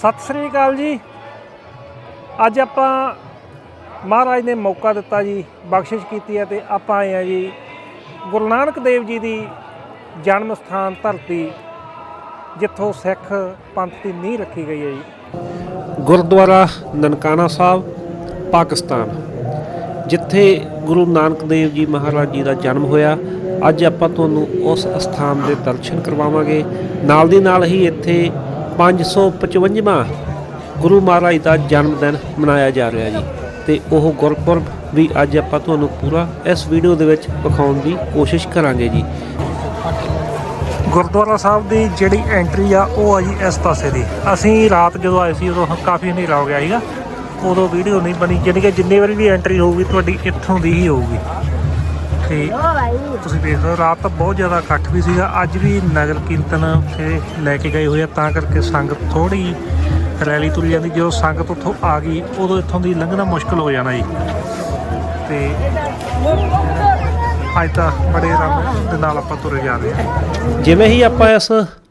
ਸਤਿ ਸ੍ਰੀ ਅਕਾਲ ਜੀ। ਅੱਜ ਆਪਾਂ ਮਹਾਰਾਜ ਨੇ ਮੌਕਾ ਦਿੱਤਾ ਜੀ, ਬਖਸ਼ਿਸ਼ ਕੀਤੀ ਹੈ ਤੇ ਆਪਾਂ ਆਏ ਆ ਜੀ ਗੁਰੂ ਨਾਨਕ ਦੇਵ ਜੀ ਦੀ ਜਨਮ ਸਥਾਨ ਧਰਤੀ, ਜਿੱਥੋਂ ਸਿੱਖ ਪੰਥ ਦੀ ਨੀਂਹ ਰੱਖੀ ਗਈ ਹੈ ਜੀ। ਗੁਰਦੁਆਰਾ ਨਨਕਾਣਾ ਸਾਹਿਬ, ਪਾਕਿਸਤਾਨ, ਜਿੱਥੇ ਗੁਰੂ ਨਾਨਕ ਦੇਵ ਜੀ ਮਹਾਰਾਜ ਜੀ ਦਾ ਜਨਮ ਹੋਇਆ। ਅੱਜ ਆਪਾਂ ਤੁਹਾਨੂੰ ਉਸ ਸਥਾਨ ਦੇ ਦਰਸ਼ਨ ਕਰਵਾਵਾਂਗੇ। ਨਾਲ ਦੀ ਨਾਲ ਹੀ ਇੱਥੇ 555ਵਾਂ ਗੁਰੂ ਮਹਾਰਾਜ ਦਾ ਜਨਮ ਦਿਨ ਮਨਾਇਆ ਜਾ ਰਿਹਾ ਜੀ। ਤੇ ਉਹ ਗੁਰਪੁਰਬ ਵੀ ਅੱਜ ਆਪਾਂ ਤੁਹਾਨੂੰ ਪੂਰਾ ਇਸ ਵੀਡੀਓ ਦੇ ਵਿੱਚ ਵਿਖਾਉਣ ਦੀ ਕੋਸ਼ਿਸ਼ ਕਰਾਂਗੇ ਜੀ। ਗੁਰਦੁਆਰਾ ਸਾਹਿਬ ਦੀ ਜਿਹੜੀ ਐਂਟਰੀ ਆ, ਉਹ ਆ ਜੀ ਇਸ ਪਾਸੇ ਦੀ। ਅਸੀਂ ਰਾਤ ਜਦੋਂ ਆਏ ਸੀ, ਉਦੋਂ ਕਾਫੀ ਹਨੇਰਾ ਹੋ ਗਿਆ ਸੀਗਾ। ਉਦੋਂ ਵੀਡੀਓ ਨਹੀਂ ਬਣੀ, ਜਾਣੀ ਕਿ ਜਿੰਨੀ ਵਾਰੀ ਵੀ ਐਂਟਰੀ ਹੋਊਗੀ, ਤੁਹਾਡੀ ਇੱਥੋਂ ਦੀ ਹੀ ਹੋਊਗੀ। ਤੇ ਤੁਸੀਂ ਦੇਖ ਰਹੇ ਹੋ, ਰਾਤ ਤਾਂ ਬਹੁਤ ਜ਼ਿਆਦਾ ਇਕੱਠ ਵੀ ਸੀਗਾ। ਅੱਜ ਵੀ ਨਗਰ ਕੀਰਤਨ ਉੱਥੇ ਲੈ ਕੇ ਗਏ ਹੋਏ ਆ, ਤਾਂ ਕਰਕੇ ਸੰਗਤ ਥੋੜੀ ਰੈਲੀ ਤੁਰ ਜਾਂਦੀ। ਜਦੋਂ ਸੰਗਤ ਉੱਥੋਂ ਆ ਗਈ, ਉਦੋਂ ਇੱਥੋਂ ਦੀ ਲੰਘਣਾ ਮੁਸ਼ਕਲ ਹੋ ਜਾਣਾ ਜੀ। ਤੇ ਅੱਜ ਤਾਂ ਬੜੇ ਆਰਾਮ ਦੇ ਨਾਲ ਆਪਾਂ ਤੁਰੇ ਜਾ ਰਹੇ ਹਾਂ। ਜਿਵੇਂ ਹੀ ਆਪਾਂ ਇਸ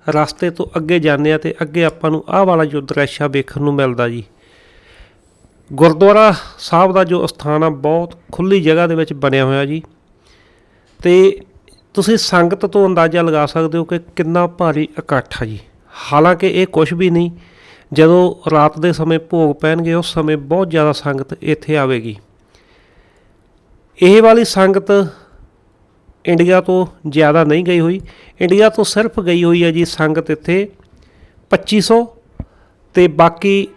ਰਸਤੇ ਤੋਂ ਅੱਗੇ ਜਾਂਦੇ ਆ ਤੇ ਅੱਗੇ ਆਪਾਂ ਨੂੰ ਆਹ ਵਾਲਾ ਜੋ ਦ੍ਰਿਸ਼ ਆ ਵੇਖਣ ਨੂੰ ਮਿਲਦਾ ਜੀ। ਗੁਰਦੁਆਰਾ ਸਾਹਿਬ ਦਾ ਜੋ ਸਥਾਨ ਆ, ਬਹੁਤ ਖੁੱਲੀ ਜਗ੍ਹਾ ਦੇ ਵਿੱਚ ਬਣਿਆ ਹੋਇਆ ਜੀ। ਤੇ ਤੁਸੀਂ ਸੰਗਤ ਤੋਂ ਅੰਦਾਜ਼ਾ ਲਗਾ ਸਕਦੇ ਹੋ ਕਿ ਕਿੰਨਾ ਭਾਰੀ ਇਕੱਠ ਆ ਜੀ। ਹਾਲਾਂਕਿ ਇਹ ਕੁਝ ਵੀ ਨਹੀਂ, ਜਦੋਂ ਰਾਤ ਦੇ ਸਮੇਂ ਭੋਗ ਪੈਣਗੇ, ਉਸ ਸਮੇਂ ਬਹੁਤ ਜ਼ਿਆਦਾ ਸੰਗਤ ਇੱਥੇ ਆਵੇਗੀ। ਇਹ ਵਾਲੀ ਸੰਗਤ ਇੰਡੀਆ ਤੋਂ ਜ਼ਿਆਦਾ ਨਹੀਂ ਗਈ ਹੋਈ। ਇੰਡੀਆ ਤੋਂ ਸਿਰਫ ਗਈ ਹੋਈ ਹੈ ਜੀ ਸੰਗਤ ਇੱਥੇ 2500 ਤੇ ਬਾਕੀ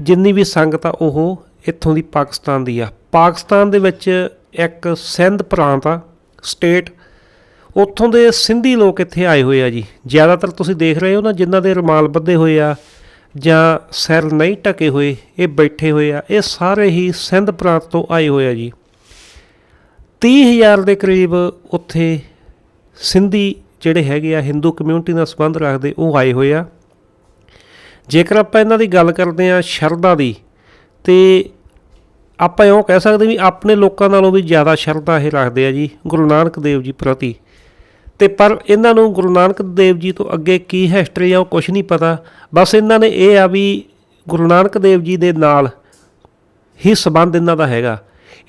ਜਿੰਨੀ ਵੀ ਸੰਗਤ ਆ, ਉਹ ਇੱਥੋਂ ਦੀ ਪਾਕਿਸਤਾਨ ਦੀ ਆ। ਪਾਕਿਸਤਾਨ ਦੇ ਵਿੱਚ ਇੱਕ ਸਿੰਧ ਪ੍ਰਾਂਤ ਆ ਸਟੇਟ। ਉੱਥੋਂ ਦੇ ਸਿੰਧੀ ਲੋਕ ਇੱਥੇ ਆਏ ਹੋਏ ਆ ਜੀ। ਜ਼ਿਆਦਾਤਰ ਤੁਸੀਂ ਦੇਖ ਰਹੇ ਹੋ ਨਾ ਜਿਨ੍ਹਾਂ ਦੇ ਰੁਮਾਲ ਬੱਧੇ ਹੋਏ ਆ ਜਾਂ ਸਿਰ ਨਹੀਂ ਢਕੇ ਹੋਏ, ਇਹ ਬੈਠੇ ਹੋਏ ਆ। ਇਹ ਸਾਰੇ ਹੀ ਸਿੰਧ ਪ੍ਰਾਂਤ ਤੋਂ ਆਏ ਹੋਏ ਆ ਜੀ। 30000 ਦੇ ਕਰੀਬ ਉੱਥੇ ਸਿੰਧੀ ਜਿਹੜੇ ਹੈਗੇ ਆ ਹਿੰਦੂ ਕਮਿਊਨਿਟੀ ਨਾਲ ਸੰਬੰਧ ਰੱਖਦੇ, ਉਹ ਆਏ ਹੋਏ ਆ। ਜੇਕਰ ਆਪਾਂ ਇਹਨਾਂ ਦੀ ਗੱਲ ਕਰਦੇ ਆ ਸ਼ਰਧਾ ਦੀ, ਤੇ ਆਪਾਂ ਇਉਂ ਕਹਿ ਸਕਦੇ ਵੀ ਆਪਣੇ ਲੋਕਾਂ ਨਾਲੋਂ ਵੀ ਜ਼ਿਆਦਾ ਸ਼ਰਧਾ ਇਹ ਰੱਖਦੇ ਆ ਜੀ ਗੁਰੂ ਨਾਨਕ ਦੇਵ ਜੀ ਪ੍ਰਤੀ। ਤੇ ਪਰ ਇਹਨਾਂ ਨੂੰ ਗੁਰੂ ਨਾਨਕ ਦੇਵ ਜੀ ਤੋਂ ਅੱਗੇ ਕੀ ਹਿਸਟਰੀ ਆ ਉਹ ਕੁਝ ਨਹੀਂ ਪਤਾ। ਬਸ ਇਹਨਾਂ ਨੇ ਇਹ ਆ ਵੀ ਗੁਰੂ ਨਾਨਕ ਦੇਵ ਜੀ ਦੇ ਨਾਲ ਹੀ ਸਬੰਧ ਇਹਨਾਂ ਦਾ ਹੈਗਾ।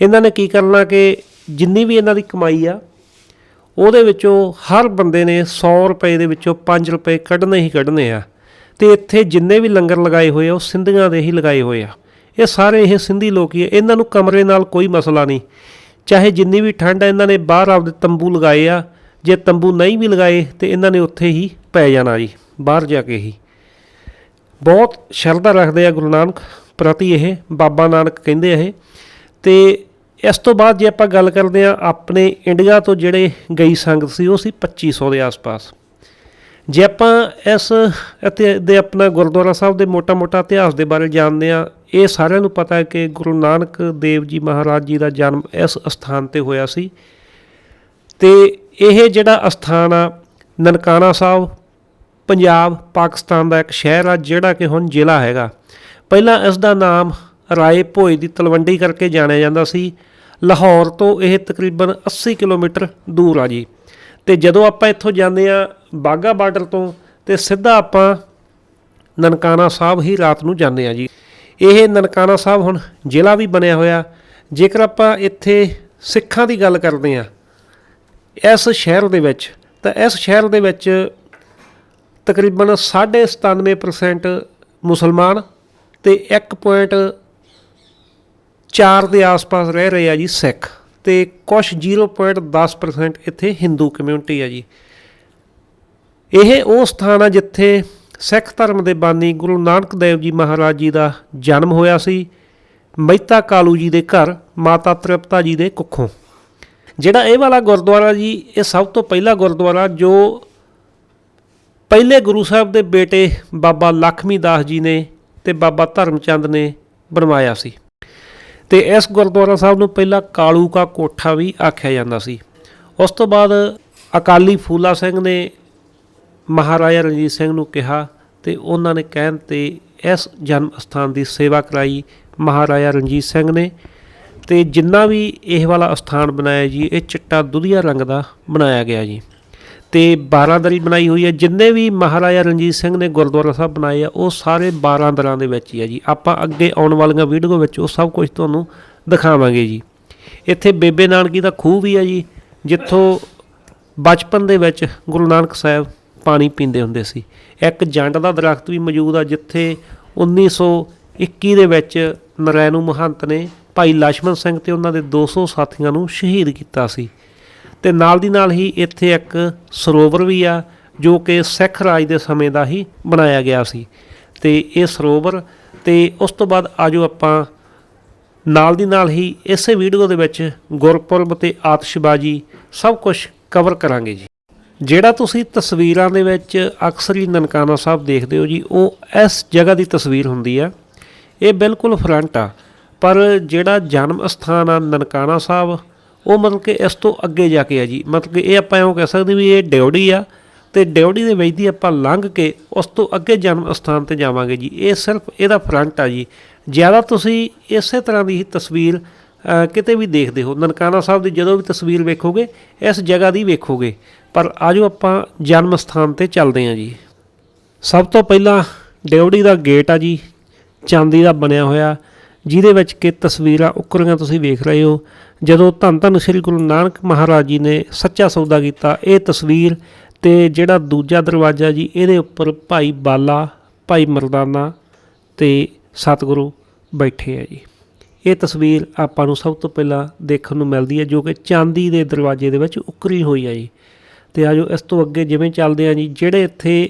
ਇਹਨਾਂ ਨੇ ਕੀ ਕਰਨਾ ਕਿ ਜਿੰਨੀ ਵੀ ਇਹਨਾਂ ਦੀ ਕਮਾਈ ਆ, ਉਹਦੇ ਵਿੱਚੋਂ ਹਰ ਬੰਦੇ ਨੇ 100 ਰੁਪਏ ਦੇ ਵਿੱਚੋਂ 5 ਰੁਪਏ ਕੱਢਣੇ ਹੀ ਕੱਢਣੇ ਆ। ਤੇ ਇੱਥੇ ਜਿੰਨੇ ਵੀ ਲੰਗਰ ਲਗਾਏ ਹੋਏ ਆ, ਉਹ ਸਿੰਧੀਆਂ ਦੇ ਹੀ ਲਗਾਏ ਹੋਏ ਆ। ਇਹ ਸਾਰੇ ਇਹ ਸਿੰਧੀ ਲੋਕ ਹੀ ਇਹਨਾਂ ਨੂੰ ਕਮਰੇ ਨਾਲ ਕੋਈ ਮਸਲਾ ਨਹੀਂ। ਚਾਹੇ ਜਿੰਨੀ ਵੀ ਠੰਡ ਆ, ਇਹਨਾਂ ਨੇ ਬਾਹਰ ਆਪਦੇ ਤੰਬੂ ਲਗਾਏ ਆ। ਜੇ ਤੰਬੂ ਨਹੀਂ ਵੀ ਲਗਾਏ ਤੇ ਇਹਨਾਂ ਨੇ ਉੱਥੇ ਹੀ ਪੈ ਜਾਣਾ ਜੀ, ਬਾਹਰ ਜਾ ਕੇ ਹੀ। ਬਹੁਤ ਸ਼ਰਧਾ ਰੱਖਦੇ ਆ ਗੁਰੂ ਨਾਨਕ ਪ੍ਰਤੀ ਇਹ, ਬਾਬਾ ਨਾਨਕ ਕਹਿੰਦੇ ਆ ਇਹ। ਤੇ ਇਸ ਤੋਂ ਬਾਅਦ ਜੇ ਆਪਾਂ ਗੱਲ ਕਰਦੇ ਆ ਆਪਣੇ ਇੰਡੀਆ ਤੋਂ ਜਿਹੜੇ ਗਈ ਸੰਗਤ ਸੀ, ਉਹ ਸੀ 2500 ਦੇ ਆਸ-ਪਾਸ। ਜੇ ਆਪਾਂ ਇਸ ਅਤੇ ਦੇ ਆਪਣਾ ਗੁਰਦੁਆਰਾ ਸਾਹਿਬ ਦੇ ਮੋਟਾ-ਮੋਟਾ ਇਤਿਹਾਸ ਦੇ ਬਾਰੇ ਜਾਣਦੇ ਆ ਇਹ ਸਾਰਿਆਂ ਨੂੰ ਪਤਾ ਹੈ ਕਿ ਗੁਰੂ ਨਾਨਕ ਦੇਵ ਜੀ ਮਹਾਰਾਜ ਜੀ ਦਾ ਜਨਮ ਇਸ ਸਥਾਨ ਤੇ ਹੋਇਆ ਸੀ। ਤੇ ਇਹ ਜਿਹੜਾ ਅਸਥਾਨ ਆ, ਨਨਕਾਣਾ ਸਾਹਿਬ, ਪੰਜਾਬ, ਪਾਕਿਸਤਾਨ ਦਾ ਇੱਕ ਸ਼ਹਿਰ ਆ, ਜਿਹੜਾ ਕਿ ਹੁਣ ਜ਼ਿਲ੍ਹਾ ਹੈਗਾ। ਪਹਿਲਾਂ ਇਸ ਦਾ ਨਾਮ ਰਾਏ ਭੋਏ ਦੀ ਤਲਵੰਡੀ ਕਰਕੇ ਜਾਣਿਆ ਜਾਂਦਾ ਸੀ। ਲਾਹੌਰ ਤੋਂ ਇਹ ਤਕਰੀਬਨ 80 ਕਿਲੋਮੀਟਰ ਦੂਰ ਆ ਜੀ। ਤੇ ਜਦੋਂ ਆਪਾਂ ਇੱਥੋਂ ਜਾਂਦੇ ਆ ਬਾਗਾ ਬਾਰਡਰ ਤੋਂ, ਤੇ ਸਿੱਧਾ ਆਪਾਂ ਨਨਕਾਣਾ ਸਾਹਿਬ ਹੀ ਰਾਤ ਨੂੰ ਜਾਂਦੇ ਆ ਜੀ। ਇਹ ਨਨਕਾਣਾ ਸਾਹਿਬ ਹੁਣ ਜ਼ਿਲ੍ਹਾ ਵੀ ਬਣਿਆ ਹੋਇਆ। ਜੇਕਰ ਆਪਾਂ ਇੱਥੇ ਸਿੱਖਾਂ ਦੀ ਗੱਲ ਕਰਦੇ ਆ ਇਸ ਸ਼ਹਿਰ ਦੇ ਵਿੱਚ, ਤਾਂ ਇਸ ਸ਼ਹਿਰ ਦੇ ਵਿੱਚ ਤਕਰੀਬਨ 97% ਮੁਸਲਮਾਨ ਤੇ 1.4 ਦੇ ਆਸ-ਪਾਸ ਰਹਿ ਰਹੇ ਆ ਜੀ ਸਿੱਖ। ਤੇ ਕੁਝ 0.10% ਇੱਥੇ ਹਿੰਦੂ ਕਮਿਊਨਿਟੀ ਆ ਜੀ। ਇਹ ਉਹ ਸਥਾਨ ਆ ਜਿੱਥੇ ਸਿੱਖ ਧਰਮ ਦੇ ਬਾਨੀ ਗੁਰੂ ਨਾਨਕ ਦੇਵ ਜੀ ਮਹਾਰਾਜ ਜੀ ਦਾ ਜਨਮ ਹੋਇਆ ਸੀ, ਮਹਿਤਾ ਕਾਲੂ ਜੀ ਦੇ ਘਰ, ਮਾਤਾ ਤ੍ਰਿਪਤਾ ਜੀ ਦੇ ਕੁੱਖੋਂ। ਜਿਹੜਾ ਇਹ ਵਾਲਾ ਗੁਰਦੁਆਰਾ ਜੀ, ਇਹ ਸਭ ਤੋਂ ਪਹਿਲਾ ਗੁਰਦੁਆਰਾ ਜੋ ਪਹਿਲੇ ਗੁਰੂ ਸਾਹਿਬ ਦੇ ਬੇਟੇ ਬਾਬਾ ਲਖਮੀ ਦਾਸ ਜੀ ਨੇ ਤੇ ਬਾਬਾ ਧਰਮਚੰਦ ਨੇ ਬਣਵਾਇਆ ਸੀ। ਤੇ ਇਸ ਗੁਰਦੁਆਰਾ ਸਾਹਿਬ ਨੂੰ ਪਹਿਲਾਂ ਕਾਲੂ ਕਾ ਕੋਠਾ ਵੀ ਆਖਿਆ ਜਾਂਦਾ ਸੀ। ਉਸ ਤੋਂ ਬਾਅਦ ਅਕਾਲੀ ਫੂਲਾ ਸਿੰਘ ਨੇ ਮਹਾਰਾਜਾ ਰਣਜੀਤ ਸਿੰਘ ਨੂੰ ਕਿਹਾ ਤੇ ਉਹਨਾਂ ਨੇ ਕਹਿਣ ਤੇ ਇਸ ਜਨਮ ਸਥਾਨ ਦੀ ਸੇਵਾ ਕਰਾਈ ਮਹਾਰਾਜਾ ਰਣਜੀਤ ਸਿੰਘ ਨੇ ਤੇ ਜਿੰਨਾ ਵੀ ਇਹ ਵਾਲਾ ਸਥਾਨ ਬਣਾਇਆ ਜੀ, ਇਹ ਚਿੱਟਾ ਦੁਧੀਆ ਰੰਗ ਦਾ ਬਣਾਇਆ ਗਿਆ ਜੀ। ਤੇ 12 ਦਰੀ ਬਣਾਈ ਹੋਈ ਹੈ। ਜਿੰਨੇ ਵੀ ਮਹਾਰਾਜਾ ਰਣਜੀਤ ਸਿੰਘ ਨੇ ਗੁਰਦੁਆਰਾ ਸਾਹਿਬ ਬਣਾਏ ਆ, ਉਹ ਸਾਰੇ 12 ਦਰਾਂ ਦੇ ਵਿੱਚ ਹੀ ਆ ਜੀ। ਆਪਾਂ ਅੱਗੇ ਆਉਣ ਵਾਲੀਆਂ ਵੀਡੀਓ ਵਿੱਚ ਉਹ ਸਭ ਕੁਝ ਤੁਹਾਨੂੰ ਦਿਖਾਵਾਂਗੇ ਜੀ। ਇੱਥੇ ਬੇਬੇ ਨਾਨਕੀ ਦਾ ਖੂਹ ਵੀ ਆ ਜੀ, ਜਿੱਥੋਂ ਬਚਪਨ ਦੇ ਵਿੱਚ ਗੁਰੂ ਨਾਨਕ ਸਾਹਿਬ ਪਾਣੀ ਪੀਂਦੇ ਹੁੰਦੇ ਸੀ। ਇੱਕ ਜੰਡ ਦਾ ਦਰਖਤ ਵੀ ਮੌਜੂਦ ਆ, ਜਿੱਥੇ 1921 ਦੇ ਵਿੱਚ ਨਰੈਣੂ ਮਹੰਤ ਨੇ ਭਾਈ ਲక్ష్మణ ਸਿੰਘ ਤੇ ਉਹਨਾਂ ਦੇ 200 ਸਾਥੀਆਂ ਨੂੰ ਸ਼ਹੀਦ ਕੀਤਾ ਸੀ। ਤੇ ਨਾਲ ਦੀ ਨਾਲ ਹੀ ਇੱਥੇ ਇੱਕ ਸਰੋਵਰ ਵੀ ਆ, ਜੋ ਕਿ ਸਿੱਖ ਰਾਜ ਦੇ ਸਮੇਂ ਦਾ ਹੀ ਬਣਾਇਆ ਗਿਆ ਸੀ। ਤੇ ਇਹ ਸਰੋਵਰ, ਤੇ ਉਸ ਤੋਂ ਬਾਅਦ ਆਜੋ ਆਪਾਂ ਨਾਲ ਦੀ ਨਾਲ ਹੀ ਇਸੇ ਵੀਡੀਓ ਦੇ ਵਿੱਚ ਗੁਰਪੁਰਬ ਤੇ ਆਤਿਸ਼ਬਾਜ਼ੀ ਸਭ ਕੁਝ ਕਵਰ ਕਰਾਂਗੇ ਜੀ। ਜਿਹੜਾ ਤੁਸੀਂ ਤਸਵੀਰਾਂ ਦੇ ਵਿੱਚ ਅਕਸਰ ਹੀ ਨਨਕਾਣਾ ਸਾਹਿਬ ਦੇਖਦੇ ਹੋ ਜੀ, ਉਹ ਇਸ ਜਗ੍ਹਾ ਦੀ ਤਸਵੀਰ ਹੁੰਦੀ ਆ। ਇਹ ਬਿਲਕੁਲ ਫਰੰਟ ਆ, ਪਰ ਜਿਹੜਾ ਜਨਮ ਸਥਾਨ ਆ ਨਨਕਾਣਾ ਸਾਹਿਬ ਉਹ ਮਤਲਬ ਕਿ ਇਸ ਤੋਂ ਅੱਗੇ ਜਾ ਕੇ ਆ ਜੀ। ਮਤਲਬ ਕਿ ਇਹ ਆਪਾਂ ਇਉਂ ਕਹਿ ਸਕਦੇ ਵੀ ਇਹ ਡਿਉੜੀ ਆ ਤੇ ਡਿਉੜੀ ਦੇ ਵਿੱਚ ਦੀ ਆਪਾਂ ਲੰਘ ਕੇ ਉਸ ਤੋਂ ਅੱਗੇ ਜਨਮ ਸਥਾਨ ਤੇ ਜਾਵਾਂਗੇ ਜੀ। ਇਹ ਸਿਰਫ ਇਹਦਾ ਫਰੰਟ ਆ ਜੀ। ਜ਼ਿਆਦਾ ਤੁਸੀਂ ਇਸੇ ਤਰ੍ਹਾਂ ਦੀ ਹੀ ਤਸਵੀਰ ਕਿਤੇ ਵੀ ਦੇਖਦੇ ਹੋ। ਨਨਕਾਣਾ ਸਾਹਿਬ ਦੀ ਜਦੋਂ ਵੀ ਤਸਵੀਰ ਵੇਖੋਗੇ, ਇਸ ਜਗ੍ਹਾ ਦੀ ਵੇਖੋਗੇ। ਪਰ ਆਜੋ ਆਪਾਂ ਜਨਮ ਸਥਾਨ ਤੇ ਚੱਲਦੇ ਹਾਂ ਜੀ। ਸਭ ਤੋਂ ਪਹਿਲਾਂ ਡਿਉੜੀ ਦਾ ਗੇਟ ਆ ਜੀ। ਚਾਂਦੀ ਦਾ ਬਣਿਆ ਹੋਇਆ। ਜਿਹਦੇ ਵਿੱਚ ਕਿ ਤਸਵੀਰਾਂ ਉੱਕਰੀਆਂ ਤੁਸੀਂ ਵੇਖ ਰਹੇ ਹੋ। ਜਦੋਂ ਧੰਨ ਧੰਨ ਸ੍ਰੀ ਗੁਰੂ ਨਾਨਕ ਮਹਾਰਾਜ ਜੀ ਨੇ ਸੱਚਾ ਸੌਦਾ ਕੀਤਾ, ਇਹ ਤਸਵੀਰ ਤੇ ਜਿਹੜਾ ਦੂਜਾ ਦਰਵਾਜ਼ਾ ਜੀ, ਇਹਦੇ ਉੱਪਰ ਭਾਈ ਬਾਲਾ, ਭਾਈ ਮਰਦਾਨਾ ਤੇ ਸਤਿਗੁਰੂ ਬੈਠੇ ਆ ਜੀ। ਇਹ ਤਸਵੀਰ ਆਪਾਂ ਨੂੰ ਸਭ ਤੋਂ ਪਹਿਲਾਂ ਦੇਖਣ ਨੂੰ ਮਿਲਦੀ ਹੈ ਜੋ ਕਿ ਚਾਂਦੀ ਦੇ ਦਰਵਾਜ਼ੇ ਦੇ ਵਿੱਚ ਉੱਕਰੀ ਹੋਈ ਹੈ ਜੀ। ਤੇ ਆਜੋ ਇਸ ਤੋਂ ਅੱਗੇ ਜਿਵੇਂ ਚੱਲਦੇ ਆ ਜੀ, ਜਿਹੜੇ ਇੱਥੇ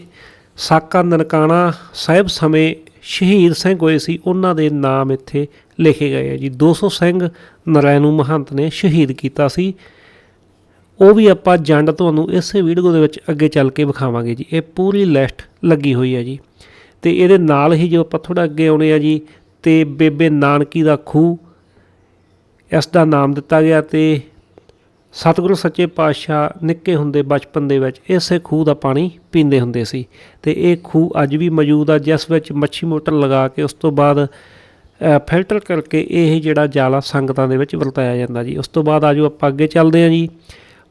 ਸਾਕਾ ਨਨਕਾਣਾ ਸਾਹਿਬ ਸਮੇਂ ਸ਼ਹੀਦ ਸਿੰਘ ਹੋਏ ਸੀ, ਉਹਨਾਂ ਦੇ ਨਾਮ ਇੱਥੇ ਲਿਖੇ ਗਏ ਆ ਜੀ। 200 ਸਿੰਘ ਨਰਾਇਣੂ ਮਹੰਤ ਨੇ ਸ਼ਹੀਦ ਕੀਤਾ ਸੀ। ਉਹ ਵੀ ਆਪਾਂ ਜੰਡ ਤੁਹਾਨੂੰ ਇਸੇ ਵੀਡੀਓ ਦੇ ਵਿੱਚ ਅੱਗੇ ਚੱਲ ਕੇ ਵਿਖਾਵਾਂਗੇ ਜੀ। ਇਹ ਪੂਰੀ ਲਿਸਟ ਲੱਗੀ ਹੋਈ ਹੈ ਜੀ। ਤੇ ਇਹਦੇ ਨਾਲ ਹੀ ਜੋ ਆਪਾਂ ਥੋੜਾ ਅੱਗੇ ਆਉਣੇ ਆ ਜੀ, ਤੇ ਬੇਬੇ ਨਾਨਕੀ ਦਾ ਖੂਹ, ਇਸ ਦਾ ਨਾਮ ਦਿੱਤਾ ਗਿਆ ਤੇ ਸਤਿਗੁਰੂ ਸੱਚੇ ਪਾਤਸ਼ਾਹ ਨਿੱਕੇ ਹੁੰਦੇ ਬਚਪਨ ਦੇ ਵਿੱਚ ਇਸੇ ਖੂਹ ਦਾ ਪਾਣੀ ਪੀਂਦੇ ਹੁੰਦੇ ਸੀ ਤੇ ਇਹ ਖੂਹ ਅੱਜ ਵੀ ਮੌਜੂਦ ਆ, ਜਿਸ ਵਿੱਚ ਮੱਛੀ ਮੋਟਰ ਲਗਾ ਕੇ ਉਸ ਤੋਂ ਬਾਅਦ ਫਿਲਟਰ ਕਰਕੇ ਇਹ ਜਿਹੜਾ ਜਾਲਾ ਸੰਗਤਾਂ ਦੇ ਵਿੱਚ ਵਰਤਾਇਆ ਜਾਂਦਾ ਜੀ। ਉਸ ਤੋਂ ਬਾਅਦ ਆਜੋ ਆਪਾਂ ਅੱਗੇ ਚੱਲਦੇ ਹਾਂ ਜੀ।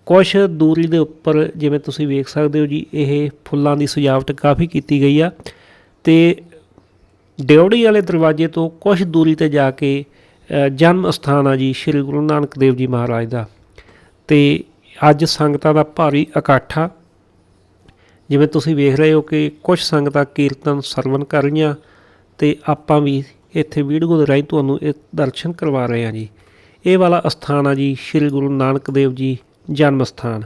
ਕੁਛ ਦੂਰੀ ਦੇ ਉੱਪਰ ਜਿਵੇਂ ਤੁਸੀਂ ਵੇਖ ਸਕਦੇ ਹੋ ਜੀ, ਇਹ ਫੁੱਲਾਂ ਦੀ ਸਜਾਵਟ ਕਾਫੀ ਕੀਤੀ ਗਈ ਆ ਤੇ ਡਿਉੜੀ ਵਾਲੇ ਦਰਵਾਜ਼ੇ ਤੋਂ ਕੁਝ ਦੂਰੀ ਤੇ ਜਾ ਕੇ ਜਨਮ ਸਥਾਨ ਆ ਜੀ, ਸ੍ਰੀ ਗੁਰੂ ਨਾਨਕ ਦੇਵ ਜੀ ਮਹਾਰਾਜ ਦਾ। ਤੇ ਅੱਜ ਸੰਗਤਾਂ ਦਾ ਭਾਰੀ ਇਕੱਠ ਆ। ਜਿਵੇਂ ਤੁਸੀਂ ਵੇਖ ਰਹੇ ਹੋ ਕਿ ਕੁਝ ਸੰਗਤਾਂ ਕੀਰਤਨ ਸਰਵਨ ਕਰ ਰਹੀਆਂ ਤੇ ਆਪਾਂ ਵੀ ਇੱਥੇ ਵੀਡੀਓ ਦੇ ਰਾਹੀਂ ਤੁਹਾਨੂੰ ਇਹ ਦਰਸ਼ਨ ਕਰਵਾ ਰਹੇ ਹਾਂ ਜੀ। ਇਹ ਵਾਲਾ ਅਸਥਾਨ ਆ ਜੀ ਸ੍ਰੀ ਗੁਰੂ ਨਾਨਕ ਦੇਵ ਜੀ ਜਨਮ ਸਥਾਨ।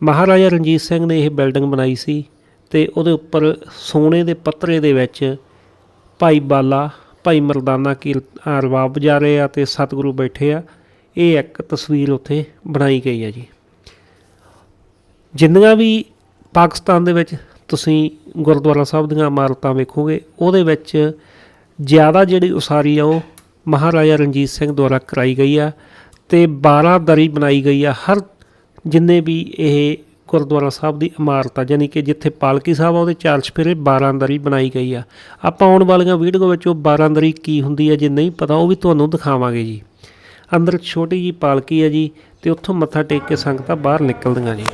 ਮਹਾਰਾਜਾ ਰਣਜੀਤ ਸਿੰਘ ਨੇ ਇਹ ਬਿਲਡਿੰਗ ਬਣਾਈ ਸੀ ਤੇ ਉਹਦੇ ਉੱਪਰ ਸੋਨੇ ਦੇ ਪੱਤਰੇ ਦੇ ਵਿੱਚ ਭਾਈ ਬਾਲਾ, ਭਾਈ ਮਰਦਾਨਾ ਕੀ ਰਵਾਬ ਵਜਾ ਰਹੇ ਆ ਤੇ ਸਤਿਗੁਰੂ ਬੈਠੇ ਆ। ਇਹ ਇੱਕ ਤਸਵੀਰ ਉੱਥੇ ਬਣਾਈ ਗਈ ਹੈ ਜੀ। ਜਿੰਨੀਆਂ ਵੀ ਪਾਕਿਸਤਾਨ ਦੇ ਵਿੱਚ ਤੁਸੀਂ ਗੁਰਦੁਆਰਾ ਸਾਹਿਬ ਦੀਆਂ ਇਮਾਰਤਾਂ ਵੇਖੋਗੇ, ਉਹਦੇ ਵਿੱਚ ਜ਼ਿਆਦਾ ਜਿਹੜੀ ਉਸਾਰੀ ਆ ਉਹ ਮਹਾਰਾਜਾ ਰਣਜੀਤ ਸਿੰਘ ਦੁਆਰਾ ਕਰਾਈ ਗਈ ਆ ਤੇ 12 ਦਰੀ ਬਣਾਈ ਗਈ ਆ ਹਰ ਜਿੰਨੇ ਵੀ ਇਹ ਗੁਰਦੁਆਰਾ ਸਾਹਿਬ ਦੀ ਇਮਾਰਤ ਆ ਯਾਨੀ ਕਿ ਜਿੱਥੇ ਪਾਲਕੀ ਸਾਹਿਬ ਆ, ਉਹਦੇ ਚਾਰ ਛਪੇਰੇ 12 ਦਰੀ ਬਣਾਈ ਗਈ ਆ। ਆਪਾਂ ਆਉਣ ਵਾਲੀਆਂ ਵੀਡੀਓ ਵਿੱਚ ਉਹ 12 ਦਰੀ ਕੀ ਹੁੰਦੀ ਆ ਜੇ ਨਹੀਂ ਪਤਾ, ਉਹ ਵੀ ਤੁਹਾਨੂੰ ਦਿਖਾਵਾਂਗੇ ਜੀ। ਅੰਦਰ ਛੋਟੀ ਜੀ ਪਾਲਕੀ ਹੈ ਜੀ ਤੇ ਉੱਥੋਂ ਮੱਥਾ ਟੇਕ ਕੇ ਸੰਗਤਾਂ ਬਾਹਰ ਨਿਕਲਦੀਆਂ ਜੀ।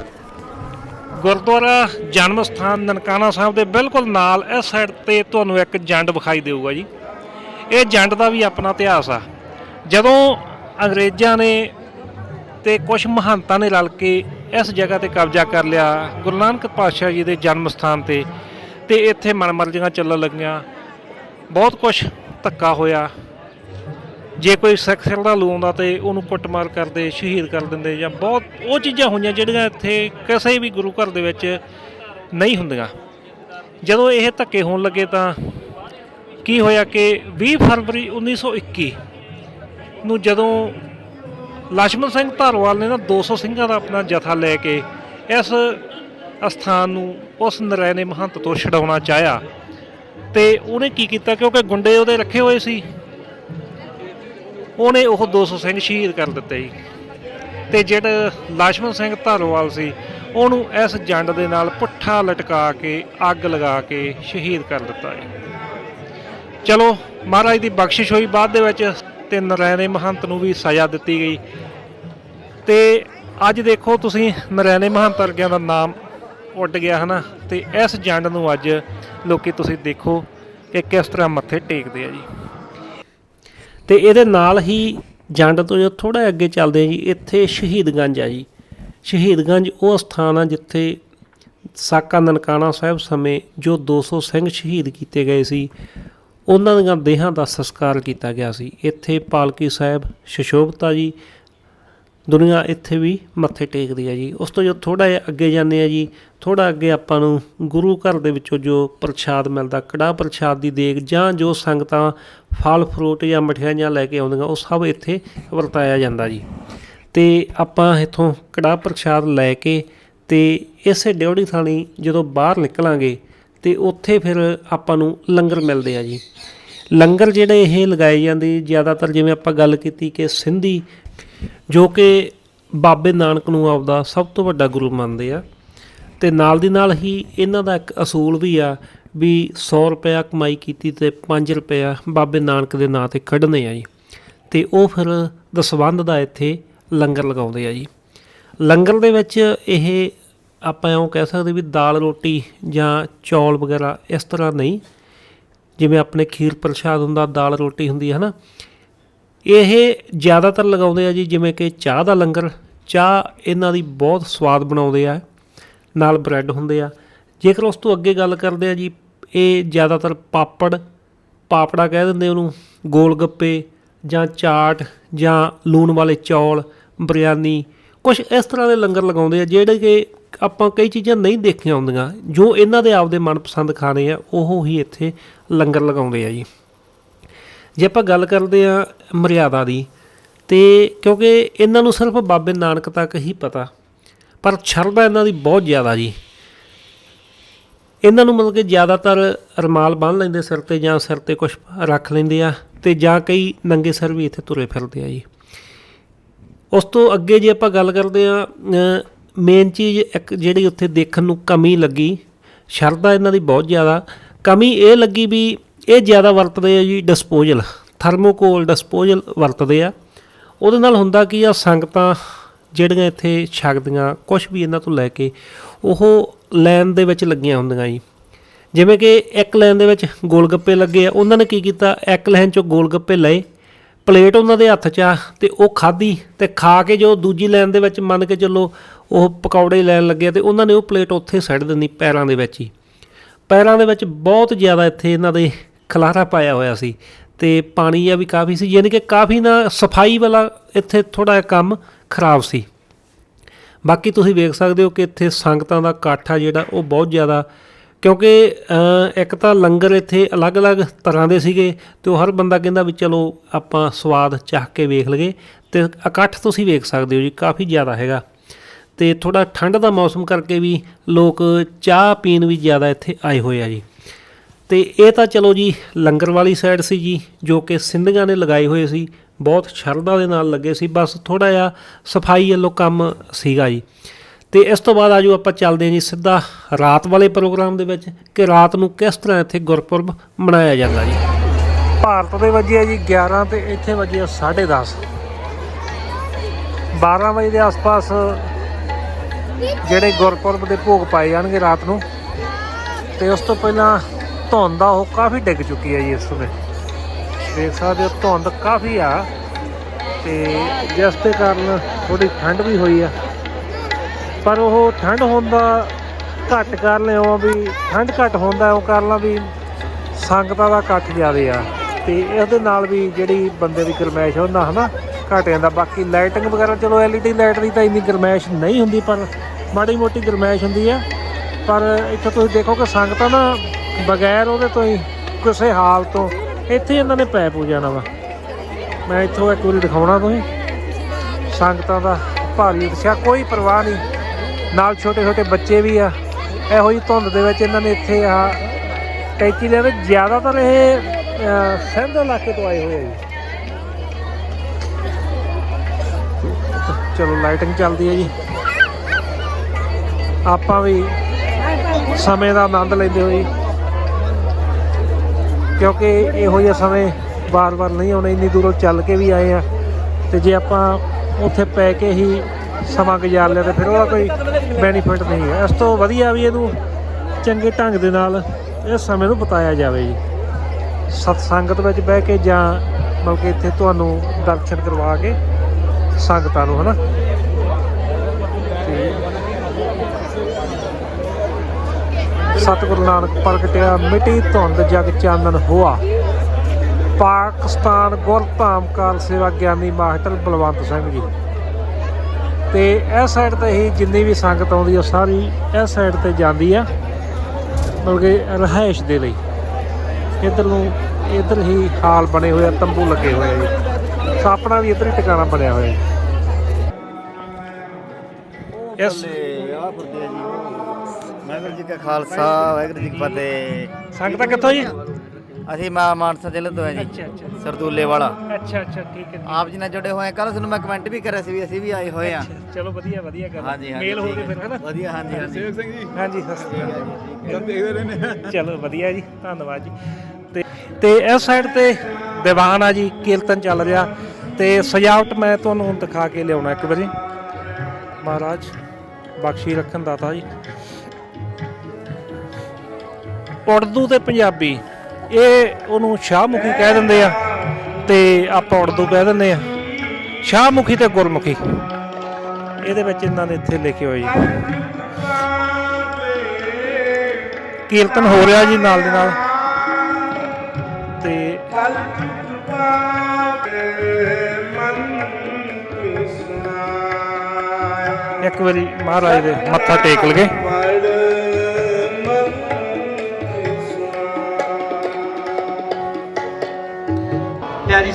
ਗੁਰਦੁਆਰਾ ਜਨਮ ਸਥਾਨ ਨਨਕਾਣਾ ਸਾਹਿਬ ਦੇ ਬਿਲਕੁਲ ਨਾਲ ਇਸ ਸਾਈਡ ਤੇ ਤੁਹਾਨੂੰ ਇੱਕ ਜੰਡ ਵਿਖਾਈ ਦੇਊਗਾ ਜੀ। ਇਹ ਜੰਡ ਦਾ ਵੀ ਆਪਣਾ ਇਤਿਹਾਸ ਆ। ਜਦੋਂ ਅੰਗਰੇਜ਼ਾਂ ਨੇ ਤੇ ਕੁਝ ਮਹੰਤਾਂ ਨੇ ਰਲ ਕੇ ਇਸ ਜਗ੍ਹਾ ਤੇ ਕਬਜ਼ਾ ਕਰ ਲਿਆ ਗੁਰੂ ਨਾਨਕ ਪਾਤਸ਼ਾਹ ਜੀ ਦੇ ਜਨਮ ਸਥਾਨ ਤੇ ਤੇ ਇੱਥੇ ਮਨਮਰਜ਼ੀਆਂ ਚੱਲਣ ਲੱਗੀਆਂ। ਬਹੁਤ ਕੁਝ ਧੱਕਾ ਹੋਇਆ। ਜੇ ਕੋਈ ਸਖਸਲਦਾ ਲਾਉਂਦਾ ਤੇ ਉਹਨੂੰ ਕੁੱਟਮਾਰ ਕਰਦੇ, ਸ਼ਹੀਦ ਕਰ ਦਿੰਦੇ ਜਾਂ ਬਹੁਤ ਉਹ ਚੀਜ਼ਾਂ ਹੋਈਆਂ ਜਿਹੜੀਆਂ ਇੱਥੇ ਕਿਸੇ ਵੀ ਗੁਰੂ ਘਰ ਦੇ ਵਿੱਚ ਨਹੀਂ ਹੁੰਦੀਆਂ। ਜਦੋਂ ਇਹ ਧੱਕੇ ਹੋਣ ਲੱਗੇ ਤਾਂ ਕੀ ਹੋਇਆ ਕਿ 20 ਫਰਵਰੀ 1921 ਨੂੰ ਜਦੋਂ ਲక్ష్ਮਣ ਸਿੰਘ ਧਾਰਵਾਲ ਨੇ ਨਾ 200 ਸਿੰਘਾਂ ਦਾ ਆਪਣਾ ਜਥਾ ਲੈ ਕੇ ਇਸ ਅਸਥਾਨ ਨੂੰ ਉਸ ਨਰਾਇਣੇ ਮਹੰਤ ਤੋਂ ਛਡਾਉਣਾ ਚਾਹਿਆ ਤੇ ਉਹਨੇ ਕੀ ਕੀਤਾ ਕਿਉਂਕਿ ਗੁੰਡੇ ਉਹਦੇ ਰੱਖੇ ਹੋਏ ਸੀ। ਉਹਨੇ ਉਹ 200 ਸਿੰਘ ਸ਼ਹੀਦ ਕਰ ਦਿੱਤੇ ਜੀ। ਤੇ ਜਿਹੜਾ ਲਾਸ਼ਮਨ ਸਿੰਘ ਧਾਰੋਵਾਲ ਸੀ, ਉਹਨੂੰ ਇਸ ਜੰਡ ਦੇ ਨਾਲ ਪੁੱਠਾ ਲਟਕਾ ਕੇ, ਅੱਗ ਲਗਾ ਕੇ ਸ਼ਹੀਦ ਕਰ ਦਿੱਤਾ ਜੀ। ਚਲੋ, ਮਹਾਰਾਜ ਦੀ ਬਖਸ਼ਿਸ਼ ਹੋਈ, ਬਾਅਦ ਦੇ ਵਿੱਚ ਤੇ ਨਰੈਣੇ ਮਹੰਤ ਨੂੰ ਵੀ ਸਜ਼ਾ ਦਿੱਤੀ ਗਈ। ਤੇ ਅੱਜ ਦੇਖੋ ਤੁਸੀਂ ਨਰੈਣੇ ਮਹੰਤ ਵਰਗਿਆਂ ਦਾ ਨਾਮ ਉੱਡ ਗਿਆ ਹਨਾ, ਤੇ ਇਸ ਜੰਡ ਨੂੰ ਅੱਜ ਲੋਕੀ ਤੁਸੀਂ ਦੇਖੋ ਕਿ ਕਿਸ ਤਰ੍ਹਾਂ ਮੱਥੇ ਟੇਕਦੇ ਆ ਜੀ। ਤੇ ਇਹਦੇ ਨਾਲ ਹੀ ਜੰਡ ਤੋਂ ਜੋ ਥੋੜਾ ਅੱਗੇ ਚੱਲਦੇ ਆ ਜੀ, ਇੱਥੇ ਸ਼ਹੀਦਗੰਜ ਆ ਜੀ। ਸ਼ਹੀਦਗੰਜ ਉਹ ਸਥਾਨ ਆ ਜਿੱਥੇ ਸਾਕਾ ਨਨਕਾਣਾ ਸਾਹਿਬ ਸਮੇਂ ਜੋ 200 ਸਿੰਘ ਸ਼ਹੀਦ ਕੀਤੇ ਗਏ ਸੀ, ਉਹਨਾਂ ਦੀਆਂ ਦੇਹਾਂ ਦਾ ਸੰਸਕਾਰ ਕੀਤਾ ਗਿਆ ਸੀ। ਇੱਥੇ ਪਾਲਕੀ ਸਾਹਿਬ, ਸ਼ਸ਼ੋਭਤਾ ਜੀ ਦੁਨੀਆ ਇੱਥੇ ਵੀ ਮੱਥੇ ਟੇਕਦੀ ਹੈ ਜੀ। ਉਸ ਤੋਂ ਜੋ ਥੋੜਾ ਜਿਹਾ ਅੱਗੇ ਜਾਂਦੇ ਆ ਜੀ ਥੋੜਾ ਅੱਗੇ ਆਪਾਂ ਨੂੰ ਗੁਰੂ ਘਰ ਦੇ ਵਿੱਚੋਂ ਜੋ ਪ੍ਰਸ਼ਾਦ ਮਿਲਦਾ, ਕੜਾਹ ਪ੍ਰਸ਼ਾਦ ਦੀ ਦੇਗ ਜਾਂ ਜੋ ਸੰਗਤਾਂ ਫਲ, ਫਰੂਟ ਜਾਂ ਮਠਿਆਈਆਂ ਲੈ ਕੇ ਆਉਂਦੀਆਂ, ਉਹ ਸਭ ਇੱਥੇ ਵਰਤਾਇਆ ਜਾਂਦਾ ਜੀ। ਤੇ ਆਪਾਂ ਇੱਥੋਂ ਕੜਾਹ ਪ੍ਰਸ਼ਾਦ ਲੈ ਕੇ ਤੇ ਇਸੇ ਡਿਉੜੀ ਥਾਲੀ ਜਦੋਂ ਬਾਹਰ ਨਿਕਲਾਂਗੇ ਤੇ ਉੱਥੇ ਫਿਰ ਆਪਾਂ ਨੂੰ ਲੰਗਰ ਮਿਲਦੇ ਆ ਜੀ। ਲੰਗਰ ਜਿਹੜੇ ਇਹ ਲਗਾਏ ਜਾਂਦੇ, ਜ਼ਿਆਦਾਤਰ ਜਿਵੇਂ ਆਪਾਂ ਗੱਲ ਕੀਤੀ ਕਿ ਸਿੰਧੀ ਜੋ ਕਿ ਬਾਬੇ ਨਾਨਕ ਨੂੰ ਆਪਦਾ ਸਭ ਤੋਂ ਵੱਡਾ ਗੁਰੂ ਮੰਨਦੇ ਆ। ਤੇ ਨਾਲ ਦੀ ਨਾਲ ਹੀ ਇਹਨਾਂ ਦਾ ਇੱਕ ਅਸੂਲ ਵੀ ਆ ਵੀ 100 ਰੁਪਇਆ ਕਮਾਈ ਕੀਤੀ ਤੇ 5 ਰੁਪਇਆ ਬਾਬੇ ਨਾਨਕ ਦੇ ਨਾਂ ਤੇ ਕੱਢਣੇ ਆ ਜੀ। ਤੇ ਉਹ ਫਿਰ ਦਸਵੰਧ ਦਾ ਇੱਥੇ ਲੰਗਰ ਲਗਾਉਂਦੇ ਆ ਜੀ। ਲੰਗਰ ਦੇ ਵਿੱਚ ਇਹ ਆਪਾਂ ਇਉਂ ਕਹਿ ਸਕਦੇ ਵੀ ਦਾਲ ਰੋਟੀ ਜਾਂ ਚੌਲ ਵਗੈਰਾ ਇਸ ਤਰ੍ਹਾਂ ਨਹੀਂ। ਜਿਵੇਂ ਆਪਣੇ ਖੀਰ ਪ੍ਰਸ਼ਾਦ ਹੁੰਦਾ, ਦਾਲ ਰੋਟੀ ਹੁੰਦੀ ਹੈ ਨਾ। ਇਹ ਜ਼ਿਆਦਾਤਰ ਲਗਾਉਂਦੇ ਆ ਜੀ, ਜਿਵੇਂ ਕਿ ਚਾਹ ਦਾ ਲੰਗਰ। ਚਾਹ ਇਹਨਾਂ ਦੀ ਬਹੁਤ ਸਵਾਦ ਬਣਾਉਂਦੇ ਆ, ਨਾਲ ਬ੍ਰੈਡ ਹੁੰਦੇ ਆ। ਜੇਕਰ ਉਸ ਤੋਂ ਅੱਗੇ ਗੱਲ ਕਰਦੇ ਆ ਜੀ, ਇਹ ਜ਼ਿਆਦਾਤਰ ਪਾਪੜ, ਪਾਪੜਾ ਕਹਿ ਦਿੰਦੇ ਉਹਨੂੰ ਗੋਲ ਗੱਪੇ ਜਾਂ ਚਾਟ ਜਾਂ ਲੂਣ ਵਾਲੇ ਚੌਲ, ਬਿਰਿਆਨੀ ਕੁਝ ਇਸ ਤਰ੍ਹਾਂ ਦੇ ਲੰਗਰ ਲਗਾਉਂਦੇ ਆ, ਜਿਹੜੇ ਕਿ ਆਪਾਂ ਕਈ ਚੀਜ਼ਾਂ ਨਹੀਂ ਦੇਖੀਆਂ ਹੁੰਦੀਆਂ। ਜੋ ਇਹਨਾਂ ਦੇ ਆਪਦੇ ਮਨਪਸੰਦ ਖਾਣੇ ਆ, ਉਹ ਹੀ ਇੱਥੇ ਲੰਗਰ ਲਗਾਉਂਦੇ ਆ ਜੀ। ਜੇ ਆਪਾਂ ਗੱਲ ਕਰਦੇ ਆ ਮਰਿਆਦਾ ਦੀ, ਤੇ ਕਿਉਂਕਿ ਇਹਨਾਂ ਨੂੰ ਸਿਰਫ ਬਾਬੇ ਨਾਨਕ ਤੱਕ ਹੀ ਪਤਾ, ਪਰ ਸ਼ਰਧਾ ਇਹਨਾਂ ਦੀ ਬਹੁਤ ਜ਼ਿਆਦਾ ਜੀ। ਇਹਨਾਂ ਨੂੰ ਮਤਲਬ ਕਿ ਜ਼ਿਆਦਾਤਰ ਰਮਾਲ ਬੰਨ ਲੈਂਦੇ ਸਿਰ ਤੇ ਜਾਂ ਸਿਰ ਤੇ ਕੁਝ ਰੱਖ ਲੈਂਦੇ ਆ, ਤੇ ਜਾਂ ਕਈ ਨੰਗੇ ਸਿਰ ਵੀ ਇੱਥੇ ਤੁਰੇ ਫਿਰਦੇ ਆ ਜੀ। ਉਸ ਤੋਂ ਅੱਗੇ ਜੇ ਆਪਾਂ ਗੱਲ ਕਰਦੇ ਆ ਮੇਨ ਚੀਜ਼ ਇੱਕ ਜਿਹੜੀ ਉੱਥੇ ਦੇਖਣ ਨੂੰ ਕਮੀ ਲੱਗੀ, ਸ਼ਰਧਾ ਇਹਨਾਂ ਦੀ ਬਹੁਤ ਜ਼ਿਆਦਾ। ਕਮੀ ਇਹ ਲੱਗੀ ਵੀ ਇਹ ਜ਼ਿਆਦਾ ਵਰਤਦੇ ਆ ਜੀ ਡਿਸਪੋਜ਼ਲ ਥਰਮੋਕੋਲ ਡਿਸਪੋਜ਼ਲ ਵਰਤਦੇ ਆ। ਉਹਦੇ ਨਾਲ ਹੁੰਦਾ ਕੀ ਆ, ਸੰਗਤਾਂ ਜਿਹੜੀਆਂ ਇੱਥੇ ਛਕਦੀਆਂ ਕੁਝ ਵੀ ਇਹਨਾਂ ਤੋਂ ਲੈ ਕੇ ਉਹ ਲਾਈਨ ਦੇ ਵਿੱਚ ਲੱਗੀਆਂ ਹੁੰਦੀਆਂ ਜੀ। ਜਿਵੇਂ ਕਿ ਇੱਕ ਲਾਈਨ ਦੇ ਵਿੱਚ ਗੋਲਗੱਪੇ ਲੱਗੇ ਆ, ਉਹਨਾਂ ਨੇ ਕੀ ਕੀਤਾ, ਇੱਕ ਲਾਈਨ ਚੋਂ ਗੋਲ ਗੱਪੇ ਲਏ, ਪਲੇਟ ਉਹਨਾਂ ਦੇ ਹੱਥ 'ਚ ਆ ਤੇ ਉਹ ਖਾਧੀ ਤੇ ਖਾ ਕੇ ਜੋ ਦੂਜੀ ਲਾਈਨ ਦੇ ਵਿੱਚ ਮੰਨ ਕੇ ਚੱਲੋ ਉਹ ਪਕੌੜੇ ਲੈਣ ਲੱਗੇ ਤੇ ਉਹਨਾਂ ਨੇ ਉਹ ਪਲੇਟ ਉੱਥੇ ਸੱਟ ਦਿੰਦੀ ਪੈਰਾਂ ਦੇ ਵਿੱਚ ਹੀ। ਪੈਰਾਂ ਦੇ ਵਿੱਚ ਬਹੁਤ ਜ਼ਿਆਦਾ ਇੱਥੇ ਇਹਨਾਂ ਦੇ ਖਲਾਰਾ ਪਾਇਆ ਹੋਇਆ ਸੀ ਤੇ ਪਾਣੀ ਆ ਵੀ ਕਾਫੀ ਸੀ, ਯਾਨੀ ਕਿ ਕਾਫੀ ਨਾ ਸਫ਼ਾਈ ਵਾਲਾ ਇੱਥੇ ਥੋੜਾ ਜਿਹਾ ਕੰਮ ਖਰਾਬ ਸੀ। ਬਾਕੀ ਤੁਸੀਂ ਵੇਖ ਸਕਦੇ ਹੋ ਕਿ ਇੱਥੇ ਸੰਗਤਾਂ ਦਾ ਇਕੱਠ ਆ ਜਿਹੜਾ, ਉਹ ਬਹੁਤ ਜ਼ਿਆਦਾ, ਕਿਉਂਕਿ ਇੱਕ ਤਾਂ ਲੰਗਰ ਇੱਥੇ ਅਲੱਗ-ਅਲੱਗ ਤਰ੍ਹਾਂ ਦੇ ਸੀਗੇ ਤੇ ਉਹ ਹਰ ਬੰਦਾ ਕਹਿੰਦਾ ਵੀ ਚਲੋ ਆਪਾਂ ਸਵਾਦ ਚਾਹ ਕੇ ਵੇਖ ਲਈਏ ਤੇ ਇਕੱਠ ਤੁਸੀਂ ਵੇਖ ਸਕਦੇ ਹੋ ਜੀ, ਕਾਫੀ ਜ਼ਿਆਦਾ ਹੈਗਾ। ਤੇ ਥੋੜਾ ਠੰਡ ਦਾ ਮੌਸਮ ਕਰਕੇ ਵੀ ਲੋਕ ਚਾਹ ਪੀਣ ਵੀ ਜ਼ਿਆਦਾ ਇੱਥੇ ਆਏ ਹੋਏ ਆ ਜੀ। ਤੇ ਇਹ ਤਾਂ ਚਲੋ ਜੀ, ਲੰਗਰ ਵਾਲੀ ਸਾਈਡ ਸੀ ਜੀ, ਜੋ ਕਿ ਸਿੰਧੀਆਂ ਨੇ ਲਗਾਏ ਹੋਏ ਸੀ, ਬਹੁਤ ਸ਼ਰਧਾ ਦੇ ਨਾਲ ਲੱਗੇ ਸੀ, ਬਸ ਥੋੜਾ ਜਿਹਾ ਸਫ਼ਾਈ ਵੱਲੋਂ ਕੰਮ ਸੀਗਾ ਜੀ। ਤੇ ਇਸ ਤੋਂ ਬਾਅਦ ਆਜੋ ਆਪਾਂ ਚੱਲਦੇ ਹਾਂ ਜੀ ਸਿੱਧਾ ਰਾਤ ਵਾਲੇ ਪ੍ਰੋਗਰਾਮ ਦੇ ਵਿੱਚ, ਕਿ ਰਾਤ ਨੂੰ ਕਿਸ ਤਰ੍ਹਾਂ ਇੱਥੇ ਗੁਰਪੁਰਬ ਮਨਾਇਆ ਜਾਂਦਾ ਜੀ। ਭਾਰਤ ਦੇ ਵਜੇ ਜੀ 11 ਤੇ ਇੱਥੇ ਵਜੇ 10:30 12 ਵਜੇ ਦੇ ਆਸ-ਪਾਸ ਜਿਹੜੇ ਗੁਰਪੁਰਬ ਦੇ ਭੋਗ ਪਾਏ ਜਾਣਗੇ ਰਾਤ ਨੂੰ, ਤੇ ਉਸ ਤੋਂ ਪਹਿਲਾਂ ਧੁੰਦ ਆ ਉਹ ਕਾਫੀ ਡਿੱਗ ਚੁੱਕੀ ਹੈ ਜੀ ਇਸ ਸਮੇਂ ਦੇਖ ਸਕਦੇ ਹੋ, ਧੁੰਦ ਕਾਫੀ ਆ ਤੇ ਜਿਸ ਦੇ ਕਾਰਨ ਥੋੜੀ ਠੰਡ ਵੀ ਹੋਈ ਆ। ਪਰ ਉਹ ਠੰਡ ਹੋਣ ਦਾ ਘੱਟ ਕਰ ਇਉਂ ਵੀ ਠੰਡ ਘੱਟ ਹੁੰਦਾ ਉਹ ਕਰ ਲਾ ਵੀ ਸੰਗਤਾਂ ਦਾ ਇਕੱਠ ਜ਼ਿਆਦੇ ਆ। ਤੇ ਇਹਦੇ ਨਾਲ ਵੀ ਜਿਹੜੀ ਬੰਦੇ ਦੀ ਗਰਮੈਸ਼ ਹੁੰਦਾ ਹਨਾ ਘਟ ਜਾਂਦਾ। ਬਾਕੀ ਲਾਈਟਿੰਗ ਵਗੈਰਾ, ਚਲੋ ਐਲਈਡੀ ਲਾਈਟ ਦੀ ਤਾਂ ਇੰਨੀ ਗਰਮੈਸ਼ ਨਹੀਂ ਹੁੰਦੀ, ਪਰ ਮਾੜੀ ਮੋਟੀ ਗਰਮੈਸ਼ ਹੁੰਦੀ ਆ। ਪਰ ਇੱਥੇ ਤੁਸੀਂ ਦੇਖੋ ਕਿ ਸੰਗਤਾਂ ਨਾ ਬਗੈਰ ਉਹਦੇ ਤੋਂ ਹੀ ਕਿਸੇ ਹਾਲ ਤੋਂ ਇੱਥੇ ਇਹਨਾਂ ਨੇ ਪੈ ਪੂ ਜਾਣਾ ਵਾ। ਮੈਂ ਇੱਥੋਂ ਇੱਕ ਵਾਰੀ ਦਿਖਾਉਣਾ ਤੁਸੀਂ। ਸੰਗਤਾਂ ਦਾ ਭਾਰੀ ਉਤਸ਼ਾਹ ਕੋਈ ਪਰਵਾਹ ਨਹੀਂ। ਨਾਲ ਛੋਟੇ ਛੋਟੇ ਬੱਚੇ ਵੀ ਆ। ਇਹੋ ਜਿਹੀ ਧੁੰਦ ਦੇ ਵਿੱਚ ਇਹਨਾਂ ਨੇ ਇੱਥੇ ਆ ਟੈਚੀ ਲਿਆ ਜ਼ਿਆਦਾਤਰ ਇਹ ਅਹ, ਸਿੰਧ ਇਲਾਕੇ ਤੋਂ ਆਏ ਹੋਏ ਆ ਜੀ। ਚਲੋ ਲਾਈਟਿੰਗ ਚੱਲਦੀ ਹੈ ਜੀ। ਆਪਾਂ ਵੀ ਸਮੇਂ ਦਾ ਆਨੰਦ ਲੈਂਦੇ ਹੋਏ ਕਿਉਂਕਿ ਇਹੋ ਜਿਹੇ ਸਮੇਂ ਵਾਰ-ਵਾਰ ਨਹੀਂ ਆਉਣੇ, ਇੰਨੀ ਦੂਰੋਂ ਚੱਲ ਕੇ ਵੀ ਆਏ ਆ। ਤੇ ਜੇ ਆਪਾਂ ਉੱਥੇ ਪੈ ਕੇ ਹੀ ਸਮਾਂ ਗੁਜ਼ਾਰ ਲਿਆ, ਤੇ ਫਿਰ ਉਹਦਾ ਕੋਈ ਬੈਨੀਫਿਟ ਨਹੀਂ ਹੈ। ਇਸ ਤੋਂ ਵਧੀਆ ਵੀ ਇਹਨੂੰ ਚੰਗੇ ਢੰਗ ਦੇ ਨਾਲ ਇਹ ਸਮੇਂ ਨੂੰ ਬਤਾਇਆ ਜਾਵੇ ਜੀ। ਸਤ ਸੰਗਤ ਵਿੱਚ ਬਹਿ ਕੇ ਜਾਂ ਮਤਲਬ ਕਿ ਇੱਥੇ ਤੁਹਾਨੂੰ ਦਰਸ਼ਨ ਕਰਵਾ ਕੇ ਸੰਗਤਾਂ ਨੂੰ, ਹਨਾ? ਸਤਿਗੁਰੂ ਨਾਨਕ ਪ੍ਰਗਟਿਆ ਮਿੱਟੀ ਧੁੰਦ ਜਗ ਚਾਨਣ ਹੋਆ। ਪਾਕਿਸਤਾਨ ਗੁਰਧਾਮ ਕਾਲ ਸੇਵਾ ਗਿਆਨੀ ਮਾਸਟਰ ਬਲਵੰਤ ਸਿੰਘ ਜੀ। ਤੇ ਇਸ ਸਾਈਡ ਤੇ ਹੀ ਜਿੰਨੀ ਵੀ ਸੰਗਤ ਆਉਂਦੀ ਆ ਸਾਰੀ ਇਸ ਸਾਈਡ ਤੇ ਜਾਂਦੀ ਆ ਮਤਲਬ ਕਿ ਰਿਹਾਇਸ਼ ਦੇ ਲਈ। ਇੱਧਰ ਨੂੰ ਇੱਧਰ ਹੀ ਹਾਲ ਬਣੇ ਹੋਏ ਆ ਤੰਬੂ ਲੱਗੇ ਹੋਏ ਆ ਜੀ। ਸੋ ਆਪਣਾ ਵੀ ਇੱਧਰ ਹੀ ਟਿਕਾਣਾ ਬਣਿਆ ਹੋਇਆ ਜੀ। ਇਸ ਆ ਫੁਰਦੇ ਵਾਹਿਗੁਰੂ ਜੀ ਕਾ ਖਾਲਸਾ ਵਾਹਿਗੁਰੂ ਜੀ ਕੀ ਫਤਿਹ। ਸੰਗਤਾਂ ਕਿੱਥੋਂ ਜੀ? ਅਸੀਂ ਮਾ ਮਾਨਸਾ ਜ਼ਿਲ੍ਹੇ ਤੋਂ ਹੈ ਜੀ ਅੱਛਾ ਅੱਛਾ। ਸਰਦੂਲੇ ਵਾਲਾ। ਅੱਛਾ ਅੱਛਾ ਠੀਕ ਹੈ ਆਪ ਜੀ ਨਾਲ ਜੁੜੇ ਹੋਏ ਕੱਲ ਤੁਹਾਨੂੰ ਮੈਂ ਕਮੈਂਟ ਵੀ ਕਰਿਆ ਸੀ ਵੀ ਅਸੀਂ ਵੀ ਆਏ ਹੋਏ ਆ ਚਲੋ ਵਧੀਆ ਵਧੀਆ ਗੱਲ ਹਾਂਜੀ ਹਾਂਜੀ ਮੇਲ ਹੋ ਗਏ ਹੈ। ਫਿਰ ਹਨਾ ਵਧੀਆ ਹਾਂਜੀ ਹਾਂਜੀ। ਹਾਂਜੀ ਸਤਿ ਸ਼੍ਰੀ ਅਕਾਲ। ਦੇਖਦੇ ਰਹਿੰਦੇ ਚਲੋ ਵਧੀਆ ਜੀ ਧੰਨਵਾਦ ਜੀ। ਤੇ ਤੇ ਇਸ ਸਾਈਡ ਤੇ ਦੀਵਾਨ ਆ ਜੀ ਕੀਰਤਨ ਚੱਲ ਰਿਹਾ। ਤੇ ਸਜਾਵਟ ਮੈਂ ਤੁਹਾਨੂੰ ਦਿਖਾ ਕੇ ਲਿਆਉਣਾ ਇੱਕ ਵਾਰੀ। ਮਹਾਰਾਜ ਬਖਸ਼ੀ ਰੱਖਣ ਦਾਤਾ ਜੀ। ਉਰਦੂ ਤੇ ਪੰਜਾਬੀ, ਇਹ ਉਹਨੂੰ ਸ਼ਾਹਮੁਖੀ ਕਹਿ ਦਿੰਦੇ ਆ ਤੇ ਆਪਾਂ ਉਰਦੂ ਕਹਿ ਦਿੰਦੇ ਆ। ਸ਼ਾਹਮੁਖੀ ਤੇ ਗੁਰਮੁਖੀ। ਇਹਦੇ ਵਿੱਚ ਇਹਨਾਂ ਨੇ ਇੱਥੇ ਲਿਖੇ ਹੋਏ ਜੀ। ਕੀਰਤਨ ਹੋ ਰਿਹਾ ਜੀ ਨਾਲ ਦੇ ਨਾਲ। ਤੇ ਇੱਕ ਵਾਰੀ ਮਹਾਰਾਜ ਦੇ ਮੱਥਾ ਟੇਕ ਲਗੇ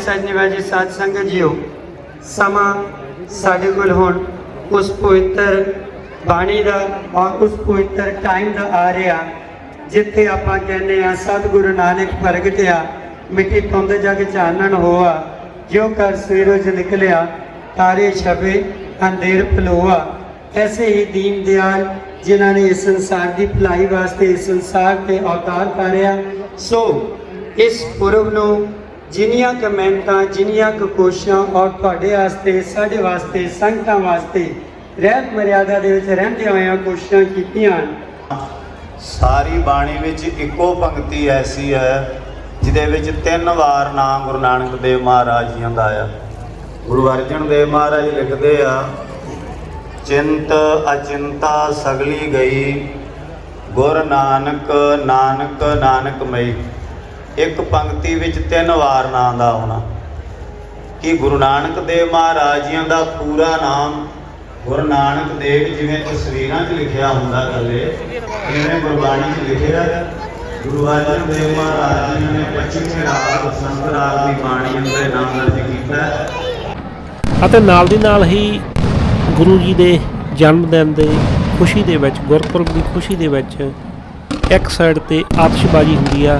ਪਿਆਰੀ ਸਜਣਵਾਜੀ ਸਾਧ ਸੰਗਤ ਜੀਓ, ਸਮਾਂ ਸਾਡੇ ਕੋਲ ਹੁਣ ਉਸ ਪਵਿੱਤਰ ਬਾਣੀ ਦਾ ਔਰ ਉਸ ਪਵਿੱਤਰ ਟਾਈਮ ਦਾ ਆ ਰਿਹਾ, ਜਿੱਥੇ ਆਪਾਂ ਕਹਿੰਦੇ ਆ ਸਤਿਗੁਰੂ ਨਾਨਕ ਪ੍ਰਗਟਿਆ, ਮਿੱਟੀ ਤੁੰਦ ਜਗ ਚਾਨਣ ਹੋਆ, ਜਿਉ ਕਰ ਸਵੇਰੋਜ ਨਿਕਲਿਆ, ਤਾਰੇ ਛਪੇ, ਅੰਧੇਰ ਫਲੋਆ ਐਸੇ ਹੀ ਦੀਨ ਦਿਆਲ ਜਿਨ੍ਹਾਂ ਨੇ ਇਸ ਸੰਸਾਰ ਦੀ ਭਲਾਈ ਵਾਸਤੇ ਇਸ ਸੰਸਾਰ ਤੇ ਅਵਤਾਰ ਪਾਰਿਆ ਸੋ ਇਸ ਪੁਰਬ ਨੂੰ ਜਿੰਨੀਆਂ ਕੁ ਮਿਹਨਤਾਂ, ਜਿੰਨੀਆਂ ਕੁ ਕੋਸ਼ਿਸ਼ਾਂ ਔਰ ਤੁਹਾਡੇ ਵਾਸਤੇ, ਸਾਡੇ ਵਾਸਤੇ, ਸੰਗਤਾਂ ਵਾਸਤੇ ਰਹਿਤ ਮਰਿਆਦਾ ਦੇ ਵਿੱਚ ਰਹਿੰਦੇ ਹੋਇਆਂ ਕੋਸ਼ਿਸ਼ਾਂ ਕੀਤੀਆਂ ਹਨ। ਸਾਰੀ ਬਾਣੀ ਵਿੱਚ ਇੱਕੋ ਪੰਕਤੀ ਐਸੀ ਹੈ, ਜਿਹਦੇ ਵਿੱਚ ਤਿੰਨ ਵਾਰ ਨਾਮ ਗੁਰੂ ਨਾਨਕ ਦੇਵ ਮਹਾਰਾਜ ਜੀ ਦਾ ਆਇਆ ਗੁਰੂ ਅਰਜਨ ਦੇਵ ਮਹਾਰਾਜ ਲਿਖਦੇ ਆ, ਚਿੰਤ ਅਚਿੰਤਾ ਸਗਲੀ ਗਈ, ਗੁਰ ਨਾਨਕ ਨਾਨਕ ਨਾਨਕ ਮਈ ਇੱਕ ਪੰਕਤੀ ਵਿੱਚ ਤਿੰਨ ਵਾਰ ਨਾਂ ਦਾ ਆਉਣਾ। ਕਿ ਗੁਰੂ ਨਾਨਕ ਦੇਵ ਮਹਾਰਾਜ ਜੀ ਦਾ ਪੂਰਾ ਨਾਮ ਗੁਰੂ ਨਾਨਕ ਦੇਵ ਜਿਵੇਂ ਤਸਵੀਰਾਂ 'ਚ ਲਿਖਿਆ ਹੁੰਦਾ ਥੱਲੇ ਇਵੇਂ ਗੁਰਬਾਣੀ 'ਚ ਲਿਖਿਆ ਗੁਰੂ ਅਰਜਨ ਦੇਵ ਮਹਾਰਾਜ ਜੀ ਨੇ 25ਵੇਂ ਰਾਗ, ਬਸੰਤ ਦੀ ਬਾਣੀ ਅੰਦਰ ਨਾਮ ਦਰਜ ਕੀਤਾ ਅਤੇ ਨਾਲ ਦੀ ਨਾਲ ਹੀ ਗੁਰੂ ਜੀ ਦੇ ਜਨਮ ਦਿਨ ਦੇ ਖੁਸ਼ੀ ਦੇ ਵਿੱਚ, ਗੁਰਪੁਰਬ ਦੀ ਖੁਸ਼ੀ ਦੇ ਵਿੱਚ ਇੱਕ ਸਾਈਡ ਤੇ ਆਤਿਸ਼ਬਾਜ਼ੀ ਹੁੰਦੀ ਆ।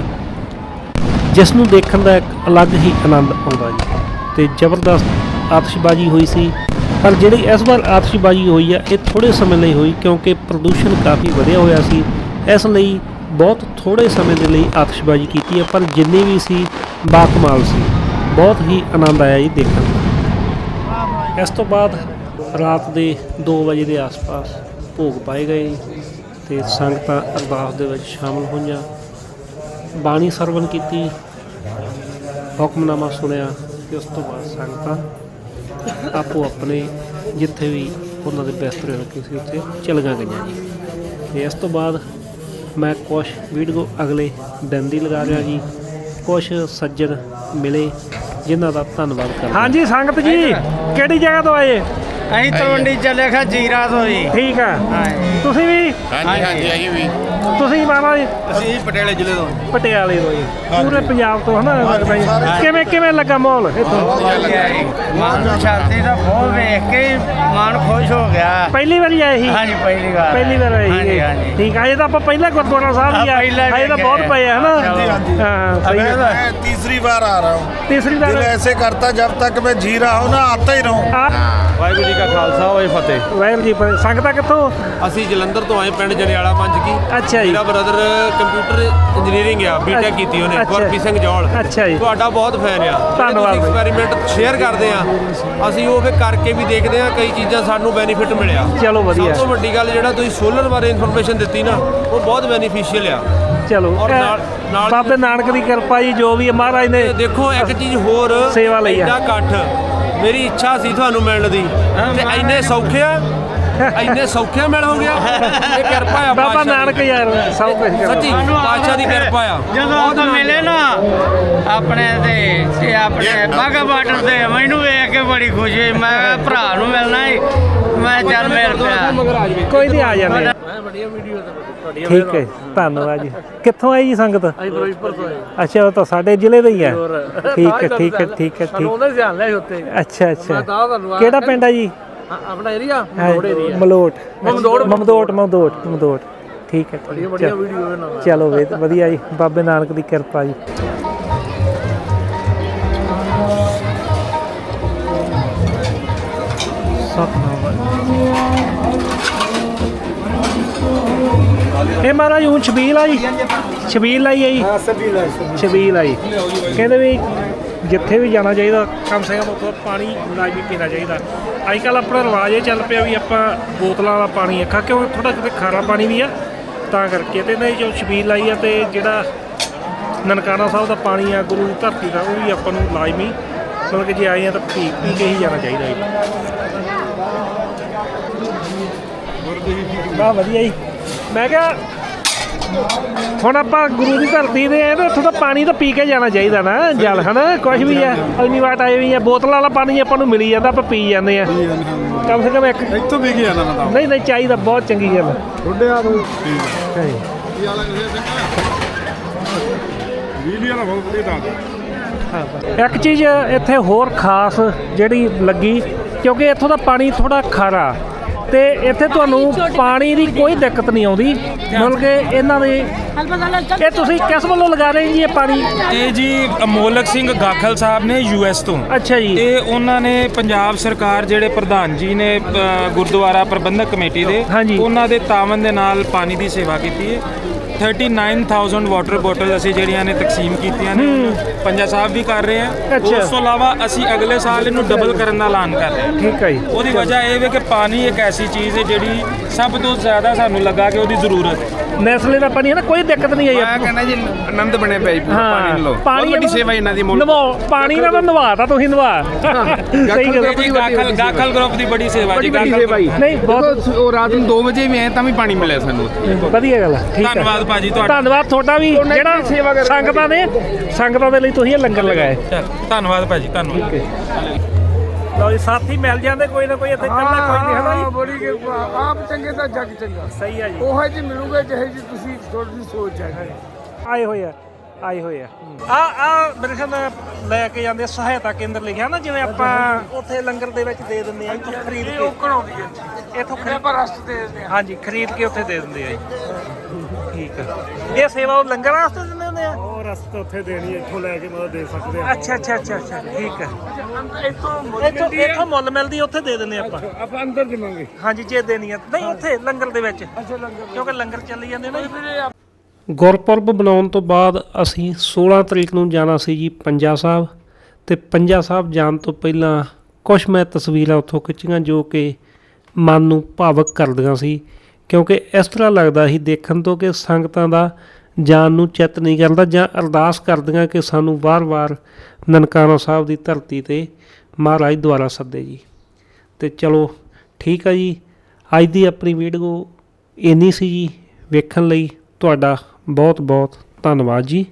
ਜਿਸ ਨੂੰ ਦੇਖਣ ਦਾ ਇੱਕ ਅਲੱਗ ਹੀ ਆਨੰਦ ਆਉਂਦਾ ਜੀ। ਤੇ ਜ਼ਬਰਦਸਤ ਆਤਿਸ਼ਬਾਜ਼ੀ ਹੋਈ ਸੀ। ਪਰ ਜਿਹੜੀ ਇਸ ਵਾਰ ਆਤਿਸ਼ਬਾਜ਼ੀ ਹੋਈ ਆ, ਇਹ ਥੋੜੇ ਸਮੇਂ ਲਈ ਹੋਈ ਕਿਉਂਕਿ ਪ੍ਰਦੂਸ਼ਣ ਕਾਫੀ ਵਧਿਆ ਹੋਇਆ ਸੀ। ਇਸ ਲਈ ਬਹੁਤ ਥੋੜੇ ਸਮੇਂ ਦੇ ਲਈ ਆਤਿਸ਼ਬਾਜ਼ੀ ਕੀਤੀ ਹੈ ਪਰ ਜਿੰਨੀ ਵੀ ਸੀ, ਬਾਕਮਾਲ ਸੀ। ਬਹੁਤ ਹੀ ਆਨੰਦ ਆਇਆ ਜੀ ਦੇਖਣ ਦਾ। ਇਸ ਤੋਂ ਬਾਅਦ ਰਾਤ ਦੇ 2 ਵਜੇ ਦੇ ਆਸ-ਪਾਸ ਭੋਗ ਪਾਏ ਗਏ ਤੇ ਸੰਗਤਾਂ ਅਰਦਾਸ ਦੇ ਵਿੱਚ ਸ਼ਾਮਲ ਹੋਈਆਂ। ਬਾਣੀ ਸਰਵਨ ਕੀਤੀ ਹੁਕਮਨਾਮਾ ਸੁਣਿਆ ਤੇ ਉਸ ਤੋਂ ਬਾਅਦ ਸੰਗਤਾਂ ਆਪੋ ਆਪਣੇ ਜਿੱਥੇ ਵੀ ਉਹਨਾਂ ਦੇ ਬਿਸਤਰੇ ਰੱਖੇ ਸੀ ਉੱਥੇ ਚਲੀਆਂ ਗਈਆਂ ਜੀ। ਤੇ ਇਸ ਤੋਂ ਬਾਅਦ ਮੈਂ ਕੁਝ ਵੀਡੀਓ ਅਗਲੇ ਦਿਨ ਦੀ ਲਗਾ ਰਿਹਾ ਜੀ। ਕੁਝ ਸੱਜਣ ਮਿਲੇ ਜਿਨ੍ਹਾਂ ਦਾ ਧੰਨਵਾਦ ਕਰਦਾ ਹਾਂਜੀ ਸੰਗਤ ਜੀ ਕਿਹੜੀ ਜਗ੍ਹਾ ਤੋਂ ਆਏ? ਅਸੀਂ ਤਲਵੰਡੀ ਚੱਲੇ ਖਾ ਜੀਰਾ ਤੋਂ ਜੀ ਠੀਕ ਆ। ਤੁਸੀਂ ਵੀ? ਹਾਂਜੀ ਹਾਂਜੀ ਅਸੀਂ ਵੀ। ਤੁਸੀਂ ਬਾਬਾ ਜੀ ਅਸੀਂ ਪਟਿਆਲੇ ਜ਼ਿਲ੍ਹੇ ਤੋਂ ਪਟਿਆਲੇ ਤੋਂ ਜੀ ਪੂਰੇ ਪੰਜਾਬ ਤੋਂ ਹਨਾ ਲੱਗਦਾ ਜੀ ਕਿਵੇਂ ਕਿਵੇਂ ਲੱਗਾ ਮਾਹੌਲ ਇੱਥੋਂ ਮਨ ਨੂੰ ਸ਼ਾਂਤੀ ਦਾ ਬਹੁਤ ਵੇਖ ਕੇ ਹੀ ਮਨ ਖੁਸ਼ ਹੋ ਗਿਆ ਪਹਿਲੀ ਵਾਰੀ ਆਏ ਸੀ ਹਾਂਜੀ ਪਹਿਲੀ ਵਾਰ ਪਹਿਲੀ ਵਾਰ ਆਏ ਹਾਂਜੀ ਸੀ ਹਾਂਜੀ ਠੀਕ ਆ ਇਹ ਤਾਂ ਆਪਾਂ ਪਹਿਲਾਂ ਗੁਰਦੁਆਰਾ ਸਾਹਿਬ ਵੀ ਹਾਂ, ਆਏ ਪਹਿਲਾਂ ਇਹ ਤਾਂ ਵੀ ਬਹੁਤ ਗਏ। ਪਏ ਆ ਹਨਾ ਹਾਂਜੀ, ਹਾਂਜੀ। ਹਾਂ ਸਹੀ ਹੈ। मैं तीसरी बार आ रहा हूँ ਤੀਸਰੀ दिल ਵਾਰ ऐसे करता जब तक मैं जी रहा हूँ ना आता ही रहूँ ਆ ਵਾਹਿਗੁਰੂ ਜੀ ਕਾ ਖਾਲਸਾ ਹੋਏ ਫਤਿਹ ਵਾਹਿਗੁਰੂ ਜੀ ਫਤਿਹ। ਸੰਗਤਾਂ ਕਿੱਥੋਂ ਅਸੀਂ ਜਲੰਧਰ ਤੋਂ ਆਏ ਪਿੰਡ ਜਲਿਆਲਾ ਮੰਝ ਕੀ ਅੱਛਾ ਜੀ। ਮੇਰਾ ਬ੍ਰਦਰ ਕੰਪਿਊਟਰ ਇੰਜੀਨੀਅਰਿੰਗ ਆ ਬੀਟੈਕ ਕੀਤੀ ਉਹਨੇ ਅੱਛਾ। ਗੁਰਪ੍ਰੀਤ ਸਿੰਘ ਜੌਲ। ਅੱਛਾ ਜੀ। ਤੁਹਾਡਾ ਬਹੁਤ ਫੈਨ ਆ। ਧੰਨਵਾਦ ਬਾਈ। ਐਕਸਪੈਰੀਮੈਂਟ ਸ਼ੇਅਰ ਕਰਦੇ ਆ। ਅਸੀਂ ਉਹ ਫਿਰ ਕਰਕੇ ਵੀ ਦੇਖਦੇ ਆ ਕਈ ਚੀਜ਼ਾਂ ਸਾਨੂੰ ਬੈਨੀਫਿਟ ਮਿਲਿਆ। ਚਲੋ ਵਧੀਆ। ਸਭ ਤੋਂ ਵੱਡੀ ਗੱਲ ਜਿਹੜਾ ਤੁਸੀਂ ਸੋਲਰ ਬਾਰੇ ਇਨਫੋਰਮੇਸ਼ਨ ਦਿੱਤੀ ਨਾ ਉਹ ਬਹੁਤ ਬੈਨੀਫੀਸ਼ੀਅਲ ਆ। ਚਲੋ ਔਰ ਇਹ ਨਾਲ- ਨਾਲ- ਬਾਬੇ ਨਾਨਕ ਦੀ ਕਿਰਪਾ ਜੀ ਜੋ ਵੀ ਹੈ ਮਹਾਰਾਜ ਨੇ ਤੇ ਦੇਖੋ ਇੱਕ ਚੀਜ਼ ਹੋਰ ਸੇਵਾ ਲਈ ਆ। ਇੰਨਾ ਇਕੱਠ। ਮੇਰੀ ਇੱਛਾ ਸੀ ਤੁਹਾਨੂੰ ਮਿਲਣ ਦੀ। ਤੇ ਇੰਨੇ ਸੌਖੇ ਆ ਇੰਨੇ ਸੌਖੇ ਮਿਲ ਹੋ ਗਿਆ। ਇਹ ਕਿਰਪਾ ਆ ਬਾਬਾ। ਨਾਨਕ ਯਾਰ ਸਭ ਕੁਝ ਕਰਦਾ। ਸੱਚੀ ਪਾਤਸ਼ਾਹ ਦੀ ਕਿਰਪਾ ਆ। ਜਦੋਂ ਆਪਾਂ ਮਿਲੇ ਨਾ ਆਪਣੇ ਤੇ ਤੇ ਆਪਣੇ ਬਾਗਾ ਬਾਰਡਰ ਤੇ ਮੈਨੂੰ ਵੇਖ ਕੇ ਬੜੀ ਖੁਸ਼ੀ ਹੋਈ। ਮੈਂ ਭਰਾ ਨੂੰ ਮਿਲਣਾ ਹੀ ਮੈਂ ਚੱਲ ਮਿਲ ਪਿਆ ਕੋਈ ਨਹੀਂ ਆ ਜਾਂਦੇ ਠੀਕ ਹੈ ਧੰਨਵਾਦ ਜੀ। ਕਿੱਥੋਂ ਆਈ ਜੀ ਸੰਗਤ? ਅਸੀਂ ਫਿਰੋਜ਼ਪੁਰ ਤੋਂ ਆਏ। ਅੱਛਾ ਉਹ ਤਾਂ ਸਾਡੇ ਜ਼ਿਲ੍ਹੇ ਦੇ ਹੀ ਆ। ਠੀਕ ਹੈ ਠੀਕ ਹੈ ਠੀਕ ਹੈ ਠੀਕ। ਉਹਨਾਂ ਦੇ ਧਿਆਨ ਲੈ ਉੱਤੇ ਅੱਛਾ ਅੱਛਾ। ਤਾਂ ਕਿਹੜਾ ਪਿੰਡ ਆ ਜੀ? ਆਪਣਾ ਏਰੀਆ ਮਲੋਟ ਮਲੋਟ। ਮਮਦੋਟ। ਮਮਦੋਟ ਮਮਦੋਟ ਮਮਦੋਟ ਠੀਕ ਹੈ ਬੜੀਆਂ ਚਲੋ। ਵੀਡੀਓ ਇਹਨਾਂ ਨਾਲ ਚਲੋ ਵੇ ਵਧੀਆ ਜੀ। ਬਾਬੇ ਨਾਨਕ ਦੀ ਕਿਰਪਾ ਜੀ। ਇਹ ਮਹਾਰਾਜ ਹੁਣ ਛਬੀਲ ਆਈ? ਛਬੀਲ ਆਈ ਆਈ ਹਾਂ ਛਬੀਲ ਆਈ ਛਬੀਲ ਆਈ। ਕਹਿੰਦੇ ਵੀ ਜਿੱਥੇ ਵੀ ਜਾਣਾ ਚਾਹੀਦਾ ਕਮ ਸੇ ਕਮ ਉੱਥੋਂ ਪਾਣੀ ਲਾਜ਼ਮੀ ਪੀਣਾ ਚਾਹੀਦਾ। ਅੱਜ ਕੱਲ ਆਪਣਾ ਰਿਵਾਜ ਇਹ ਚੱਲ ਪਿਆ ਵੀ ਆਪਾਂ ਬੋਤਲਾਂ ਵਾਲਾ ਪਾਣੀ ਅੱਖਾਂ ਕਿਉਂ ਥੋੜਾ ਕਿਤੇ ਖਾਰਾ ਪਾਣੀ ਵੀ ਆ ਤਾਂ ਕਰਕੇ। ਤੇ ਨਹੀਂ ਜੋ ਛਬੀਲ ਆਈ ਆ ਤੇ ਜਿਹੜਾ ਨਨਕਾਣਾ ਸਾਹਿਬ ਦਾ ਪਾਣੀ ਆ ਗੁਰੂ ਦੀ ਧਰਤੀ ਦਾ ਉਹ ਵੀ ਆਪਾਂ ਨੂੰ ਲਾਜ਼ਮੀ। ਮਤਲਬ ਕਿ ਜੇ ਆਏ ਆ ਤਾਂ ਪੀ ਪੀ ਕੇ ਹੀ ਜਾਣਾ ਚਾਹੀਦਾ ਜੀ। ਵਾਹ ਵਧੀਆ ਜੀ। ਮੈਂ ਕਿਹਾ ਹੁਣ ਆਪਾਂ ਗੁਰੂ ਦੀ ਧਰਤੀ ਦੇ ਆ ਤੇ ਉੱਥੋਂ ਦਾ ਪਾਣੀ ਤਾਂ ਪੀ ਕੇ ਜਾਣਾ ਚਾਹੀਦਾ ਨਾ ਜਲ ਹਨਾ? ਕੁਝ ਵੀ ਆ ਇੰਨੀ ਵਾਟ ਆਏ ਵੀ ਆ ਬੋਤਲਾਂ ਵਾਲਾ ਪਾਣੀ ਆਪਾਂ ਨੂੰ ਮਿਲੀ ਜਾਂਦਾ ਆਪਾਂ ਪੀ ਜਾਂਦੇ ਆ। ਕਮ ਸੇ ਕਮ ਇੱਕ ਇੱਥੋਂ ਵੀ ਗਿਆ ਨਾ ਮੈਂ ਨਹੀਂ ਨਹੀਂ ਚਾਹੀਦਾ ਬਹੁਤ ਚੰਗੀ ਗੱਲ ਥੋੜੇ ਆ ਤੂੰ ਹੈ ਕੀ ਹਾਲ ਹੈ ਵੀਡੀਓ ਨਾ ਬਹੁਤ ਵਧੀਆ ਦੱਸ ਇੱਕ ਚੀਜ਼ ਇੱਥੇ ਹੋਰ ਖਾਸ ਜਿਹੜੀ ਲੱਗੀ ਕਿਉਂਕਿ ਇੱਥੋਂ ਦਾ ਪਾਣੀ ਥੋੜਾ ਖਾਰਾ। ਤੇ ਇੱਥੇ ਤੁਹਾਨੂੰ ਪਾਣੀ ਦੀ ਕੋਈ ਦਿੱਕਤ ਨਹੀਂ ਆਉਂਦੀ ਮਤਲਬ ਕਿ ਇਹਨਾਂ ਦੇ ਇਹ ਤੁਸੀਂ ਕਿਸ ਵੱਲੋਂ ਲਗਾ ਰਹੇ ਜੀ ਇਹ ਪਾਣੀ? ਇਹ ਜੀ ਅਮੋਲਕ ਸਿੰਘ ਗਾਖਲ ਸਾਹਿਬ ਨੇ ਯੂਐਸ ਤੋਂ। ਅੱਛਾ ਜੀ। ਇਹ ਉਹਨਾਂ ਨੇ ਪੰਜਾਬ ਸਰਕਾਰ ਜਿਹੜੇ ਪ੍ਰਧਾਨ ਜੀ ਨੇ ਗੁਰਦੁਆਰਾ ਪ੍ਰਬੰਧਕ ਕਮੇਟੀ ਦੇ। ਉਹਨਾਂ ਦੇ ਤਾਵਨ ਦੇ ਨਾਲ ਪਾਣੀ ਦੀ ਸੇਵਾ ਕੀਤੀ ਹੈ। 39000 ਵਾਟਰ ਬੋਟਲ ਅਸੀਂ ਜਿਹੜੀਆਂ ਨੇ ਤਕਸੀਮ ਕੀਤੀਆਂ ਨੇ ਪੰਜਾ ਸਾਹਿਬ ਵੀ ਕਰ ਰਹੇ ਆ ਅੱਛਾ। ਉਸ ਤੋਂ ਇਲਾਵਾ ਅਸੀਂ ਅਗਲੇ ਸਾਲ ਇਹਨੂੰ ਡਬਲ ਕਰਨ ਦਾ ਐਲਾਨ ਕਰ ਰਹੇ ਹਾਂ ਠੀਕ ਹੈ ਜੀ ਉਹਦੀ ਵਜ੍ਹਾ ਇਹ ਹੈ ਕਿ ਪਾਣੀ ਇੱਕ ਐਸੀ ਚੀਜ਼ ਹੈ ਜਿਹੜੀ ਸਭ ਤੋਂ ਜ਼ਿਆਦਾ ਸਾਨੂੰ ਲੱਗਾ ਕਿ ਉਹਦੀ ਜ਼ਰੂਰਤ ਹੈ ਨੈਸਲੇ ਦਾ ਪਾਣੀ ਹੈ ਨਾ ਕੋਈ ਦਿੱਕਤ ਨਹੀਂ ਆਈ ਮੈਂ ਆਪਾਂ। ਕਹਿੰਦਾ ਜੀ ਆਨੰਦ ਬਣੇ ਪਿਆ ਜੀ ਪੂਰਾ ਪਾਣੀ ਲੋ ਬਹੁਤ ਵੱਡੀ ਇਹਨਾਂ ਸੇਵਾ ਇਹਨਾਂ ਦੀ ਮੁੱਲ ਨਵਾਓ ਪਾਣੀ ਨਾਲ ਤਾਂ ਨਵਾਤਾ ਤੁਸੀਂ ਨਵਾ ਸਹੀ ਗੱਲ ਇਹ ਜੀ ਗਾਖਲ ਗਾਖਲ ਗਰੁੱਪ ਦੀ ਬੜੀ ਸੇਵਾ ਜੀ ਬੜੀ ਵੱਡੀ ਗਾਖਲ ਸੇਵਾ ਜੀ ਨਹੀਂ ਬਹੁਤ ਦੇਖੋ, ਉਹ ਰਾਤ ਨੂੰ 2 ਵਜੇ ਵੀ ਆਏ ਤਾਂ ਵੀ ਪਾਣੀ ਮਿਲਿਆ ਸਾਨੂੰ ਉੱਥੇ ਵਧੀਆ ਗੱਲ ਹੈ ਠੀਕ ਹੈ ਧੰਨਵਾਦ ਭਾਜੀ ਤੁਹਾਡਾ ਧੰਨਵਾਦ ਤੁਹਾਡਾ ਵੀ ਜਿਹੜਾ ਸੰਗਤਾਂ ਦੇ ਸੰਗਤਾਂ ਦੇ ਲਈ ਤੁਸੀਂ ਇਹ ਲੰਗਰ ਲਗਾਏ। ਧੰਨਵਾਦ ਭਾਜੀ ਧੰਨਵਾਦ। ਲਓ ਜੀ ਸਾਥੀ ਮਿਲ ਜਾਂਦੇ ਕੋਈ ਨਾ ਕੋਈ ਇੱਥੇ ਕੱਲਾ ਕੋਈ ਨਹੀਂ ਹਨਾ ਜੀ? ਬੜੀ ਕਿਰਪਾ ਆਪ ਚੰਗੇ ਤਾਂ ਜੱਗ ਚੰਗਾ। ਸਹੀ ਆ ਜੀ। ਉਹ ਜੀ ਮਿਲੂਗੇ ਜਿਹੇ ਜੀ ਤੁਸੀਂ ਤੁਹਾਡੀ ਸੋਚ ਹੈ। ਆਏ ਹੋਏ ਆ ਆਏ ਹੋਏ ਆ। ਆ ਆ ਮੇਰੇ ਖਿਆਲ ਨਾਲ ਲੈ ਕੇ ਜਾਂਦੇ ਸਹਾਇਤਾ ਕੇਂਦਰ ਲਿਖਿਆ ਨਾ? ਜਿਵੇਂ ਆਪਾਂ ਉੱਥੇ ਲੰਗਰ ਦੇ ਵਿੱਚ ਦੇ ਦਿੰਦੇ ਆ ਇੱਥੋਂ ਖਰੀਦ ਕੇ। ਇੱਥੋਂ ਖਰੀਦ ਆਪਾਂ ਰਸਤ ਦੇ ਦਿੰਦੇ ਹਾਂ ਹਾਂਜੀ ਖਰੀਦ ਕੇ ਉੱਥੇ ਦੇ ਦਿੰਦੇ ਆ ਜੀ। ਠੀਕ ਆ। ਇਹ ਸੇਵਾ ਉਹ ਲੰਗਰ ਵਾਸਤੇ ਦਿੰਦੇ ਹੁੰਦੇ ਆ? ਉਹ ਰਸਤੇ ਉੱਥੇ ਦੇਣੀ ਇੱਥੋਂ ਲੈ ਕੇ ਮਤਲਬ ਦੇ ਸਕਦੇ ਆ। ਅੱਛਾ ਅੱਛਾ ਅੱਛਾ ਅੱਛਾ ਠੀਕ ਆ। ਇੱਥੋਂ ਇੱਥੋਂ ਇੱਥੋਂ ਮੁੱਲ ਮਿਲਦੀ ਉੱਥੇ ਦੇ ਦਿੰਦੇ ਆਪਾਂ। ਆਪਾਂ ਅੰਦਰ ਦੇਵਾਂਗੇ। ਹਾਂਜੀ ਜੇ ਦੇਣੀ ਆ। ਨਹੀਂ ਉੱਥੇ ਲੰਗਰ ਦੇ ਵਿੱਚ। ਕਿਉਂਕਿ ਲੰਗਰ ਚੱਲੀ ਜਾਂਦੇ ਨਾ। ਗੁਰਪੁਰਬ ਬਣਾਉਣ ਤੋਂ ਬਾਅਦ ਅਸੀਂ 16 ਤਰੀਕ ਨੂੰ ਜਾਣਾ ਸੀ ਜੀ ਪੰਜਾ ਸਾਹਿਬ। ਤੇ ਪੰਜਾ ਸਾਹਿਬ ਜਾਣ ਤੋਂ ਪਹਿਲਾਂ ਕੁਝ ਮੈਂ ਤਸਵੀਰਾਂ ਉੱਥੋਂ ਖਿੱਚੀਆਂ ਜੋ ਕਿ ਮਨ ਨੂੰ ਭਾਵਕ ਕਰਦੀਆਂ ਸੀ। ਕਿਉਂਕਿ ਇਸ ਤਰ੍ਹਾਂ ਲੱਗਦਾ ਸੀ ਦੇਖਣ ਤੋਂ ਕਿ ਸੰਗਤਾਂ ਦਾ ਜਾਨ ਨੂੰ ਚਿੱਤ ਨਹੀਂ ਕਰਦਾ ਜਾਂ ਅਰਦਾਸ ਕਰਦੀਆਂ ਕਿ ਸਾਨੂੰ ਵਾਰ-ਵਾਰ ਨਨਕਾਣਾ ਸਾਹਿਬ ਦੀ ਧਰਤੀ ਤੇ ਮਹਾਰਾਜ ਦੁਆਰਾ ਸੱਦੇ ਜੀ। ਤੇ ਚਲੋ, ਠੀਕ ਆ ਜੀ। ਅੱਜ ਦੀ ਆਪਣੀ ਵੀਡੀਓ ਇੰਨੀ ਸੀ ਜੀ ਵੇਖਣ ਲਈ ਤੁਹਾਡਾ ਬਹੁਤ ਬਹੁਤ ਧੰਨਵਾਦ ਜੀ।